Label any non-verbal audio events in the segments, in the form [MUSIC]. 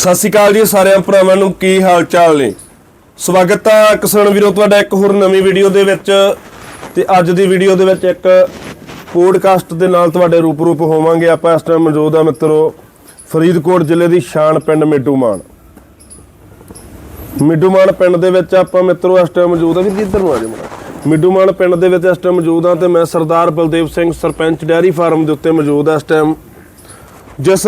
ਸਤਿ ਸ਼੍ਰੀ ਅਕਾਲ ਜੀ ਸਾਰਿਆਂ ਭਰਾਵਾਂ ਨੂੰ, ਕੀ ਹਾਲ ਚਾਲ ਨੇ? ਸਵਾਗਤ ਹੈ ਕਿਸਾਨ ਵੀਰੋ, ਤੁਹਾਡਾ ਇੱਕ ਹੋਰ ਨਵੀਂ ਵੀਡੀਓ ਦੇ ਵਿੱਚ। ਤੇ ਅੱਜ ਦੀ ਵੀਡੀਓ ਦੇ ਵਿੱਚ ਇੱਕ ਪੋਡਕਾਸਟ ਦੇ ਨਾਲ ਤੁਹਾਡੇ ਰੂਪ ਰੂਪ ਹੋਵਾਂਗੇ। ਆਪਾਂ ਇਸ ਟਾਈਮ ਮੌਜੂਦ ਆ ਮਿੱਤਰੋ, ਫਰੀਦਕੋਟ ਜ਼ਿਲ੍ਹੇ ਦੀ ਸ਼ਾਨ ਪਿੰਡ ਮਿੱਡੂਮਾਨ ਮਿੱਡੂਮਾਨ ਪਿੰਡ ਦੇ ਵਿੱਚ ਆਪਾਂ ਮਿੱਤਰੋ ਇਸ ਟਾਈਮ ਮੌਜੂਦ ਆ। ਵੀ ਕਿੱਧਰ ਨੂੰ ਆ ਜਾਵਾਂ ਮਿੱਡੂਮਾਨ ਪਿੰਡ ਦੇ ਵਿੱਚ ਇਸ ਟਾਈਮ ਮੌਜੂਦ ਆ ਤੇ ਮੈਂ ਸਰਦਾਰ ਬਲਦੇਵ ਸਿੰਘ ਸਰਪੰਚ ਡੈਰੀ ਫਾਰਮ ਦੇ ਉੱਤੇ ਮੌਜੂਦ ਆ ਇਸ ਟਾਈਮ ਜਿਸ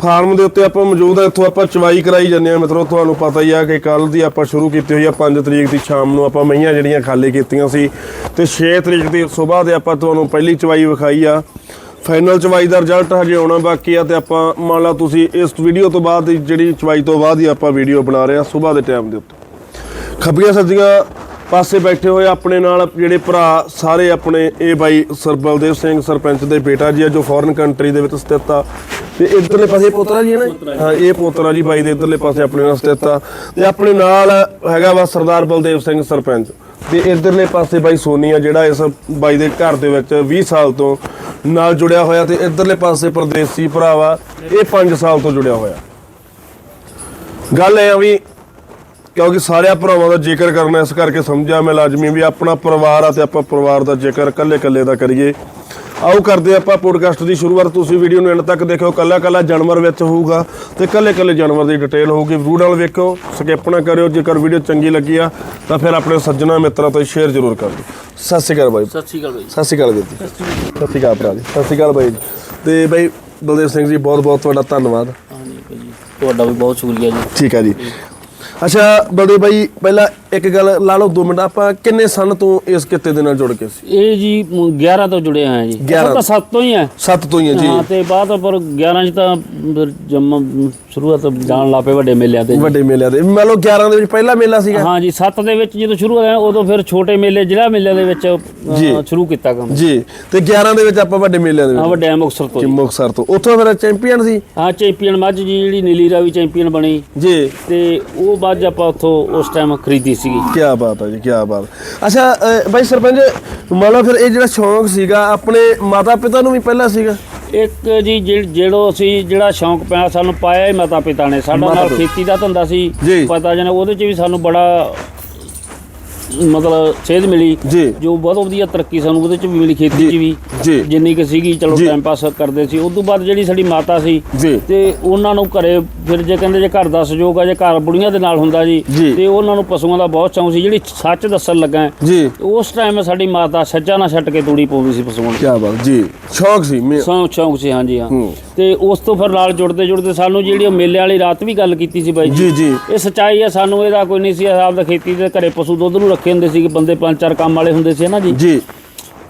ਫਾਰਮ ਦੇ ਉੱਤੇ ਆਪਾਂ ਮੌਜੂਦ ਆ ਇੱਥੋਂ ਆਪਾਂ ਚਵਾਈ ਕਰਾਈ ਜਾਂਦੇ ਆ ਮਿੱਤਰੋ, ਤੁਹਾਨੂੰ ਪਤਾ ਹੀ ਆ ਕਿ ਕੱਲ ਦੀ ਆਪਾਂ ਸ਼ੁਰੂ ਕੀਤੀ ਹੋਈ ਆ 5 ਤਰੀਕ ਦੀ ਸ਼ਾਮ ਨੂੰ ਆਪਾਂ ਮਈਆਂ ਜਿਹੜੀਆਂ ਖਾਲੀ ਕੀਤੀਆਂ ਸੀ। ਤੇ 6 ਤਰੀਕ ਦੀ ਸਵੇਰ ਦੇ ਆਪਾਂ ਤੁਹਾਨੂੰ ਪਹਿਲੀ ਚਵਾਈ ਵਿਖਾਈ ਆ। ਫਾਈਨਲ ਚਵਾਈ ਦਾ ਰਿਜ਼ਲਟ ਹਜੇ ਆਉਣਾ ਬਾਕੀ ਆ ਤੇ ਆਪਾਂ ਮੰਨ ਲਾ ਤੁਸੀਂ ਇਸ ਵੀਡੀਓ ਤੋਂ ਬਾਅਦ ਦੀ ਜਿਹੜੀ ਚਵਾਈ ਤੋਂ ਬਾਅਦ ਹੀ ਆਪਾਂ ਵੀਡੀਓ ਬਣਾ ਰਹੇ ਆ, ਸਵੇਰ ਦੇ ਟਾਈਮ ਦੇ ਉੱਤੇ। ਖੱਬੀਆਂ ਸੱਜੀਆਂ ਪਾਸੇ ਬੈਠੇ ਹੋਏ ਆਪਣੇ ਨਾਲ ਜਿਹੜੇ ਭਰਾ ਸਾਰੇ ਆਪਣੇ ਇਹ ਬਾਈ ਸਰਬਲਦੇਵ ਸਿੰਘ ਸਰਪੰਚ ਦੇ ਬੇਟਾ ਜੀ ਆ ਜੋ ਫੋਰਨ ਕੰਟਰੀ ਦੇ ਵਿੱਚ ਸਥਿਤ ਆ। ਤੇ ਇਧਰਲੇ ਪਾਸੇ ਪੋਤਰਾ ਜੀ ਹੈ ਨਾ ਹਾਂ ਇਹ ਪੋਤਰਾ ਜੀ ਬਾਈ ਦੇ ਇਧਰਲੇ ਪਾਸੇ ਆਪਣੇ ਨਾਲ ਸਥਿਤ ਆ। ਤੇ ਆਪਣੇ ਨਾਲ ਹੈਗਾ ਵਾ ਸਰਦਾਰ ਬਲਦੇਵ ਸਿੰਘ ਸਰਪੰਚ। ਤੇ ਇਧਰਲੇ ਪਾਸੇ ਬਾਈ ਸੋਨੀ ਆ ਜਿਹੜਾ ਇਸ ਬਾਈ ਦੇ ਘਰ ਦੇ ਵਿੱਚ 20 ਸਾਲ ਤੋਂ ਨਾਲ ਜੁੜਿਆ ਹੋਇਆ ਤੇ ਇਧਰਲੇ ਪਾਸੇ ਪਰਦੇਸੀ ਭਰਾ ਵਾ ਇਹ 5 ਸਾਲ ਤੋਂ ਜੁੜਿਆ ਹੋਇਆ। ਗੱਲ ਇਹ ਆ ਵੀ ਕਿਉਂਕਿ ਸਾਰਿਆਂ ਭਰਾਵਾਂ ਦਾ ਜ਼ਿਕਰ ਕਰਨਾ ਇਸ ਕਰਕੇ ਸਮਝਿਆ ਮੈਂ ਲਾਜ਼ਮੀ ਵੀ ਆਪਣਾ ਪਰਿਵਾਰ ਆ ਤੇ ਆਪਾਂ ਪਰਿਵਾਰ ਦਾ ਜ਼ਿਕਰ ਕੱਲੇ ਕੱਲੇ ਦਾ ਕਰੀਏ। ਆਓ ਕਰਦੇ ਆਪਾਂ ਪੋਡਕਾਸਟ ਦੀ ਸ਼ੁਰੂਆਤ। ਤੁਸੀਂ ਵੀਡੀਓ ਨੂੰ ਐਂਡ ਤੱਕ ਦੇਖਿਓ ਕੱਲਾ ਕੱਲਾ ਜਾਨਵਰ ਵਿੱਚ ਹੋਊਗਾ ਤੇ ਕੱਲੇ ਕੱਲੇ ਜਾਨਵਰ ਦੀ ਡਿਟੇਲ ਹੋਊਗੀ। ਵੀਡੀਓ ਨਾਲ ਵੇਖਿਓ ਸਕਿਪ ਨਾ ਕਰਿਓ। ਜੇਕਰ ਵੀਡੀਓ ਚੰਗੀ ਲੱਗੀ ਆ ਤਾਂ ਫਿਰ ਆਪਣੇ ਸੱਜਣਾ ਮਿੱਤਰਾਂ ਤੋਂ ਸ਼ੇਅਰ ਜ਼ਰੂਰ ਕਰ ਦਿਓ। ਸਤਿ ਸ਼੍ਰੀ ਅਕਾਲ ਬਾਈ। ਸਤਿ ਸ਼੍ਰੀ ਅਕਾਲ ਬਾਈ ਸਤਿ ਸ਼੍ਰੀ ਅਕਾਲ ਵੀਰ ਜੀ। ਸਤਿ ਸ਼੍ਰੀ ਅਕਾਲ। ਭਰਾ ਜੀ। ਸਤਿ ਸ਼੍ਰੀ ਅਕਾਲ ਬਾਈ ਜੀ। ਤੇ ਬਾਈ ਬਲਦੇਵ ਸਿੰਘ ਜੀ ਬਹੁਤ ਬਹੁਤ ਤੁਹਾਡਾ ਧੰਨਵਾਦ। ਹਾਂਜੀ ਜੀ ਤੁਹਾਡਾ ਵੀ ਬਹੁਤ ਸ਼ੁਕਰੀਆ ਜੀ। ਠੀਕ ਹੈ ਜੀ। ਅੱਛਾ ਬਲਦੇਵ ਬਾਈ ਪਹਿਲਾਂ ਇੱਕ ਗੱਲ ਲਾ ਲਓ 2 ਮਿੰਟ। ਆਪਾਂ ਕਿੰਨੇ ਸਨ ਤੋਂ ਇਸ ਕਿੱਤੇ ਦੇ ਨਾਲ ਜੁੜ ਕੇ ਸੀ? ਇਹ ਜੀ ਮ, 11 ਤੋਂ ਜੁੜੇ ਆ ਜੀ। 11 ਤਾਂ 7 ਤੋਂ ਹੀ ਹੈ ਸੱਤ ਤੋਂ ਹੀ ਹੈ ਜੀ। ਹਾਂ ਤੇ ਬਾਅਦ ਪਰ 11 ਚ ਤਾਂ ਫਿਰ ਜੰਮ ਸ਼ੁਰੂਆਤ ਜਾਣ ਲੱਪੇ ਵੱਡੇ ਮੇਲਿਆਂ ਤੇ। ਵੱਡੇ ਮੇਲਿਆਂ ਦੇ। ਮੰਨ ਲਓ 11 ਦੇ ਵਿੱਚ ਪਹਿਲਾ ਮੇਲਾ ਸੀਗਾ। ਹਾਂ ਜੀ 7 ਦੇ ਵਿੱਚ ਜਦੋਂ ਸ਼ੁਰੂ ਹੋਇਆ ਉਦੋਂ ਫਿਰ ਛੋਟੇ ਮੇਲੇ ਜ਼ਿਲ੍ਹਾ ਮੇਲੇ ਦੇ ਵਿੱਚ। ਸ਼ੁਰੂ ਕੀਤਾ ਕੰਮ। ਜੀ ਤੇ 11 ਦੇ ਵਿੱਚ ਆਪਾਂ ਵੱਡੇ ਮੇਲਿਆਂ ਦੇ ਹਾਂ ਵਿੱਚ ਵੱਡੇ ਮੁਕਸਰ ਤੋਂ। ਮੁਕਤਸਰ ਤੋਂ। ਉੱਥੋਂ ਫਿਰ ਚੈਂਪੀਅਨ ਸੀ? ਹਾਂ ਚੈਂਪੀਅਨ ਮੱਝ ਜੀ ਜਿਹੜੀ ਨੀਲੀ ਰਾਵੀ ਚੈਂਪੀਅਨ ਬਣੀ। ਜੀ। ਤੇ ਉਹ ਮੱਝ ਆਪਾਂ ਉੱਥੋਂ ਉਸ ਟਾਈਮ ਖਰੀਦੀ ਸੀਗੀ। ਕੀ ਬਾਤ ਹੈ ਜੀ ਕੀ ਬਾਤ। ਅੱਛਾ ਅ, ਬਾਈ ਸਰਪੰਚ ਮੰਨ ਲਓ ਫਿਰ ਇਹ ਜਿਹੜਾ ਸ਼ੌਂਕ ਸੀਗਾ ਆਪਣੇ ਮਾਤਾ ਪਿਤਾ ਨੂੰ ਵੀ ਪਹਿਲਾਂ ਸੀਗਾ? ਇੱਕ ਜੀ ਜਿਹ- ਜਿਹੜੋ ਅਸੀਂ ਜਿਹੜਾ ਸ਼ੌਂਕ ਪਿਆ ਸਾਨੂੰ ਪਾਇਆ ਹੀ ਮਾਤਾ ਪਿਤਾ ਨੇ। ਸਾਡਾ ਮਾਤਾ ਨਾਲ ਪਿਤਾ। ਖੇਤੀ ਦਾ ਧੰਦਾ ਸੀ। ਜੀ। ਪਤਾ ਜਨਾ ਉਹਦੇ ਚ ਵੀ ਸਾਨੂੰ ਬੜਾ ਮਤਲਬ ਸੇਧ ਮਿਲੀ ਜੀ। ਜੋ ਬਹੁਤ ਵਧੀਆ ਤਰੱਕੀ ਸਾਨੂੰ ਉਹਦੇ ਚ ਵੀ ਮਿਲੀ ਖੇਤੀ ਚ ਵੀ। ਜੀ। ਜਿੰਨੀ ਕਿ ਸੀਗੀ ਚਲੋ ਜੀ। ਟਾਈਮ ਪਾਸ ਕਰਦੇ ਸੀ। ਉਸ ਤੋਂ ਬਾਅਦ ਜਿਹੜੀ ਸਾਡੀ ਮਾਤਾ ਸੀ ਜੀ। ਤੇ ਉਹਨਾਂ ਨੂੰ ਘਰੇ ਫਿਰ ਜੇ ਕਹਿੰਦੇ ਜੇ ਘਰ ਦਾ ਸਹਿਯੋਗ ਆ ਜੇ ਘਰ ਬੁੜੀਆਂ ਦੇ ਨਾਲ ਹੁੰਦਾ ਜੀ ਜੀ। ਤੇ ਉਹਨਾਂ ਨੂੰ ਪਸ਼ੂਆਂ ਦਾ ਬਹੁਤ ਸ਼ੌਂਕ ਸੀ। ਜਿਹੜੀ ਸੱਚ ਦੱਸਣ ਲੱਗਾ ਜੀ। ਉਸ ਟਾਈਮ ਸਾਡੀ ਮਾਤਾ ਸੱਜਾ ਨਾ ਛੱਡ ਕੇ ਤੂੜੀ ਪਾਉਂਦੀ ਸੀ ਪਸ਼ੂਆਂ ਨੂੰ। ਕੀ ਬਾਤ ਜੀ। ਸ਼ੌਂਕ ਸੀ ਮੇ- ਸ਼ੌਂਕ ਸ਼ੌਂਕ ਸੀ ਹਾਂਜੀ ਹਾਂ। ਹੂੰ। ਤੇ ਉਸ ਤੋਂ ਫਿਰ ਨਾਲ ਜੁੜਦੇ ਜੁੜਦੇ ਸਾਨੂੰ ਜਿਹੜੀ ਉਹ ਮੇਲੇ ਵਾਲੀ ਰਾਤ ਵੀ ਗੱਲ ਕੀਤੀ ਸੀ ਬਾਈ ਜੀ। ਜੀ ਇਹ ਸਚਾਈ ਆ ਸਾਨੂੰ ਇਹਦਾ ਕੋਈ ਨਹੀਂ ਸੀ ਆਪ ਦਾ ਖੇਤੀ ਦੇ ਘਰੇ ਪਸ਼ੂ ਦੁੱਧ ਨੂੰ ਰੱਖੇ ਹੁੰਦੇ ਸੀ ਕਿ ਬੰਦੇ ਪੰਜ ਚਾਰ ਕੰਮ ਵਾਲੇ ਹੁੰਦੇ ਸੀ ਨਾ ਜੀ। ਜੀ।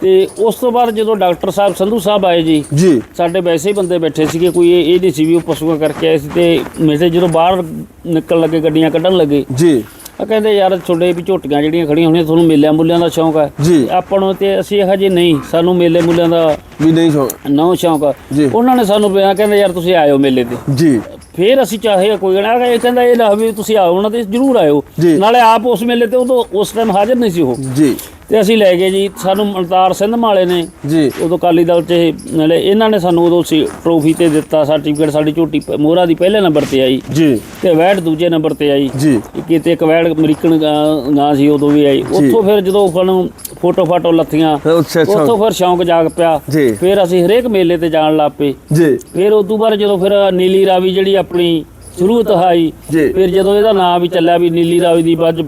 ਤੇ ਉਸ ਤੋਂ ਬਾਅਦ ਜਦੋਂ ਡਾਕਟਰ ਸਾਹਿਬ ਸੰਧੂ ਸਾਹਿਬ ਆਏ ਜੀ ਜੀ। ਸਾਡੇ ਵੈਸੇ ਹੀ ਬੰਦੇ ਬੈਠੇ ਸੀਗੇ ਕੋਈ ਇਹ ਨਹੀਂ ਸੀ ਵੀ ਉਹ ਪਸ਼ੂਆਂ ਕਰਕੇ ਆਏ ਸੀ ਤੇ ਮੇਰੇ ਜਦੋਂ ਬਾਹਰ ਨਿਕਲਣ ਲੱਗੇ ਗੱਡੀਆਂ ਕੱਢਣ ਲੱਗੇ ਜੀ। ਆ ਕਹਿੰਦੇ ਯਾਰ ਤੁਹਾਡੇ ਵੀ ਝੋਟੀਆਂ ਜਿਹੜੀਆਂ ਖੜੀਆਂ ਹੋਣੀਆਂ ਤੁਹਾਨੂੰ ਮੇਲਿਆਂ ਮੁੱਲਿਆਂ ਦਾ ਸ਼ੌਂਕ ਹੈ ਜੀ। ਆਪਾਂ ਨੂੰ ਤੇ ਅਸੀਂ ਇਹੋ ਜਿਹੇ ਨਹੀਂ ਸਾਨੂੰ ਮੇਲੇ ਮੁੱਲਿਆਂ ਦਾ ਵੀ ਨਹੀਂ ਸ਼ੌਂਕ। ਨੌ ਸ਼ੌਂਕ। ਜੀ। ਉਹਨਾਂ ਨੇ ਸਾਨੂੰ ਬਿਆ ਕਹਿੰਦੇ ਯਾਰ ਤੁਸੀਂ ਆਇਓ ਮੇਲੇ ਤੇ। ਜੀ। ਫੇਰ ਅਸੀਂ ਚਾਹੇ ਕੋਈ ਨਾ ਇਹ ਕਹਿੰਦਾ ਇਹ ਨਾ ਵੀ ਤੁਸੀਂ ਆਓ ਉਹਨਾਂ ਤੇ ਜ਼ਰੂਰ ਆਇਓ। ਨਾਲੇ ਆਪ ਉਸ ਮੇਲੇ ਤੇ ਉਦੋਂ ਉਸ ਟਾਈਮ ਹਾਜ਼ਰ ਨਹੀਂ ਸੀ ਉਹ। ਜੀ। ਤੇ ਅਸੀਂ ਲੈ ਗਏ ਜੀ ਸਾਨੂੰ ਮਲਤਾਰ ਸਿੰਘ ਮਾਲੇ ਨੇ ਜੀ। ਉਦੋਂ ਕਾਲੀ ਦਲ ਇਹ ਨਾਲੇ ਇਹਨਾਂ ਨੇ ਸਾਨੂੰ ਉਦੋਂ ਸੀ ਟਰੋਫੀ ਤੇ ਦਿੱਤਾ ਸਰਟੀਫਿਕੇਟ ਸਾਡੀ ਝੋਟੀ ਮੋਹਰਾ ਦੀ ਪਹਿਲੇ ਨੰਬਰ ਤੇ ਆਈ। ਜੀ। ਤੇ ਵੈਟ ਦੂਜੇ ਨੰਬਰ ਤੇ ਆਈ। ਜੀ। ਕਿਤੇ ਇੱਕ ਵੈਟ ਅਮਰੀਕਨ ਗਾਂ ਸੀ ਉਦੋਂ ਵੀ ਆਈ। ਉੱਥੋਂ ਫਿਰ ਜਦੋਂ ਸਾਨੂੰ ਫੋਟੋ ਫਾਟੋ ਲੱਥੀਆਂ। ਅੱਛਾ ਉੱਥੋਂ ਫਿਰ ਸ਼ੌਂਕ ਜਾਗ ਪਿਆ। ਫਿਰ ਅਸੀਂ ਹਰੇਕ ਮੇਲੇ ਤੇ ਜਾਣ ਲੱਗ ਪਏ। ਜੀ। ਫਿਰ ਉਸ ਤੋਂ ਬਾਅਦ ਜਦੋਂ ਫਿਰ ਨੀਲੀ ਰਾਵੀ ਜਿਹੜੀ ਆਪਣੀ ਸ਼ੁਰੂਤ ਆਈ ਜੀ। ਫਿਰ ਜਦੋਂ ਇਹਦਾ ਨਾਮ ਵੀ ਚੱਲਿਆ ਵੀ ਨੀਲੀ ਰਾਵੀ ਦੀ ਬੱਜ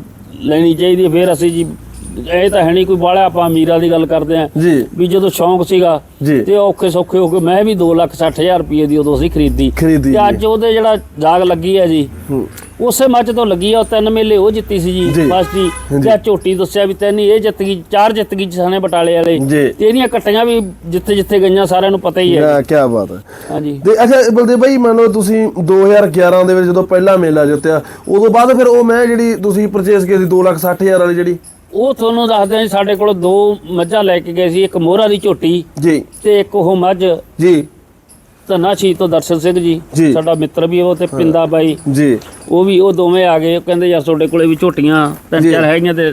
ਲੈਣੀ ਚਾਹੀਦੀ ਫਿਰ ਅਸੀਂ ਜੀ ਇਹ ਤਾਂ ਹੈ ਨਹੀਂ ਕੋਈ ਬਾਹਲਾ ਆਪਾਂ ਅਮੀਰਾਂ ਦੀ ਗੱਲ ਕਰਦੇ ਆਂ ਵੀ ਜਦੋਂ ਸ਼ੌਂਕ ਸੀਗਾ। ਤੇ ਔਖੇ ਸੌਖੇ ਹੋ ਕੇ ਮੈਂ ਵੀ 2 ਲੱਖ 60 ਹਜ਼ਾਰ ਰੁਪਏ ਦੀ ਉਦੋਂ ਅਸੀਂ ਖਰੀਦੀ। ਤੇ ਅੱਜ ਉਹਦੇ ਜਿਹੜਾ ਜਾਗ ਲੱਗੀ ਹੈ ਜੀ ਉਸੇ ਮੱਝ ਤੋਂ ਲੱਗੀ ਆ ਉਹ ਤਿੰਨ ਮੇਲੇ ਉਹ ਜਿੱਤੀ ਸੀ ਜੀ। ਜੀ। ਫਸਟ ਜੀ। ਆਹ ਝੋਟੀ ਦੱਸਿਆ ਵੀ ਤਿੰਨ ਇਹ ਜਿੱਤ ਗਈ ਚਾਰ ਜਿੱਤ ਗਈ ਸਾਨੇ ਬਟਾਲੇ ਵਾਲੇ। ਜੀ। ਤੇ ਇਹਦੀਆਂ ਕੱਟੀਆਂ ਵੀ ਜਿੱਥੇ ਜਿੱਥੇ ਗਈਆਂ ਸਾਰਿਆਂ ਨੂੰ ਪਤਾ ਹੀ ਹੈ। ਕੀ ਬਾਤ ਹੈ। ਹਾਂਜੀ। ਤੇ ਅੱਛਾ ਬਲਦੇਵ ਭਾਈ ਮੰਨ ਲਓ ਤੁਸੀਂ 2011 ਦੇ ਵਿੱਚ ਜਦੋਂ ਪਹਿਲਾ ਮੇਲਾ ਜਿੱਤਿਆ ਉਦੋਂ ਬਾਅਦ ਫਿਰ ਉਹ ਮੈਂ ਜਿਹੜੀ ਤੁਸੀਂ ਪਰਚੇਸ ਕੀਤੀ 260000 ਵਾਲੀ ਜਿਹੜੀ? ਉਹ ਤੁਹਾਨੂੰ ਦੱਸਦੇ ਹਾਂ ਸਾਡੇ ਕੋਲ ਦੋ ਮੱਝਾਂ ਲੈ ਕੇ ਗਏ ਸੀ ਇੱਕ ਮੋਹਰਾ ਦੀ ਝੋਟੀ ਜੀ। ਤੇ ਇੱਕ ਉਹ ਮੱਝ। ਜੀ। ਧੰਨਾ ਸ਼ੀ ਤੋਂ ਦਰਸ਼ਨ ਸਿੰਘ ਜੀ। ਜੀ। ਸਾਡਾ ਮਿੱਤਰ ਵੀ ਉਹ ਤੇ ਪਿੰਦਾ ਬਾਈ। ਜੀ। ਉਹ ਵੀ ਉਹ ਦੋਵੇਂ ਆ ਗਏ ਉਹ ਕਹਿੰਦੇ ਯਾਰ ਤੁਹਾਡੇ ਕੋਲੇ ਵੀ ਝੋਟੀਆਂ ਤਿੰਨ। ਚਾਰ ਹੈਗੀਆਂ ਤੇ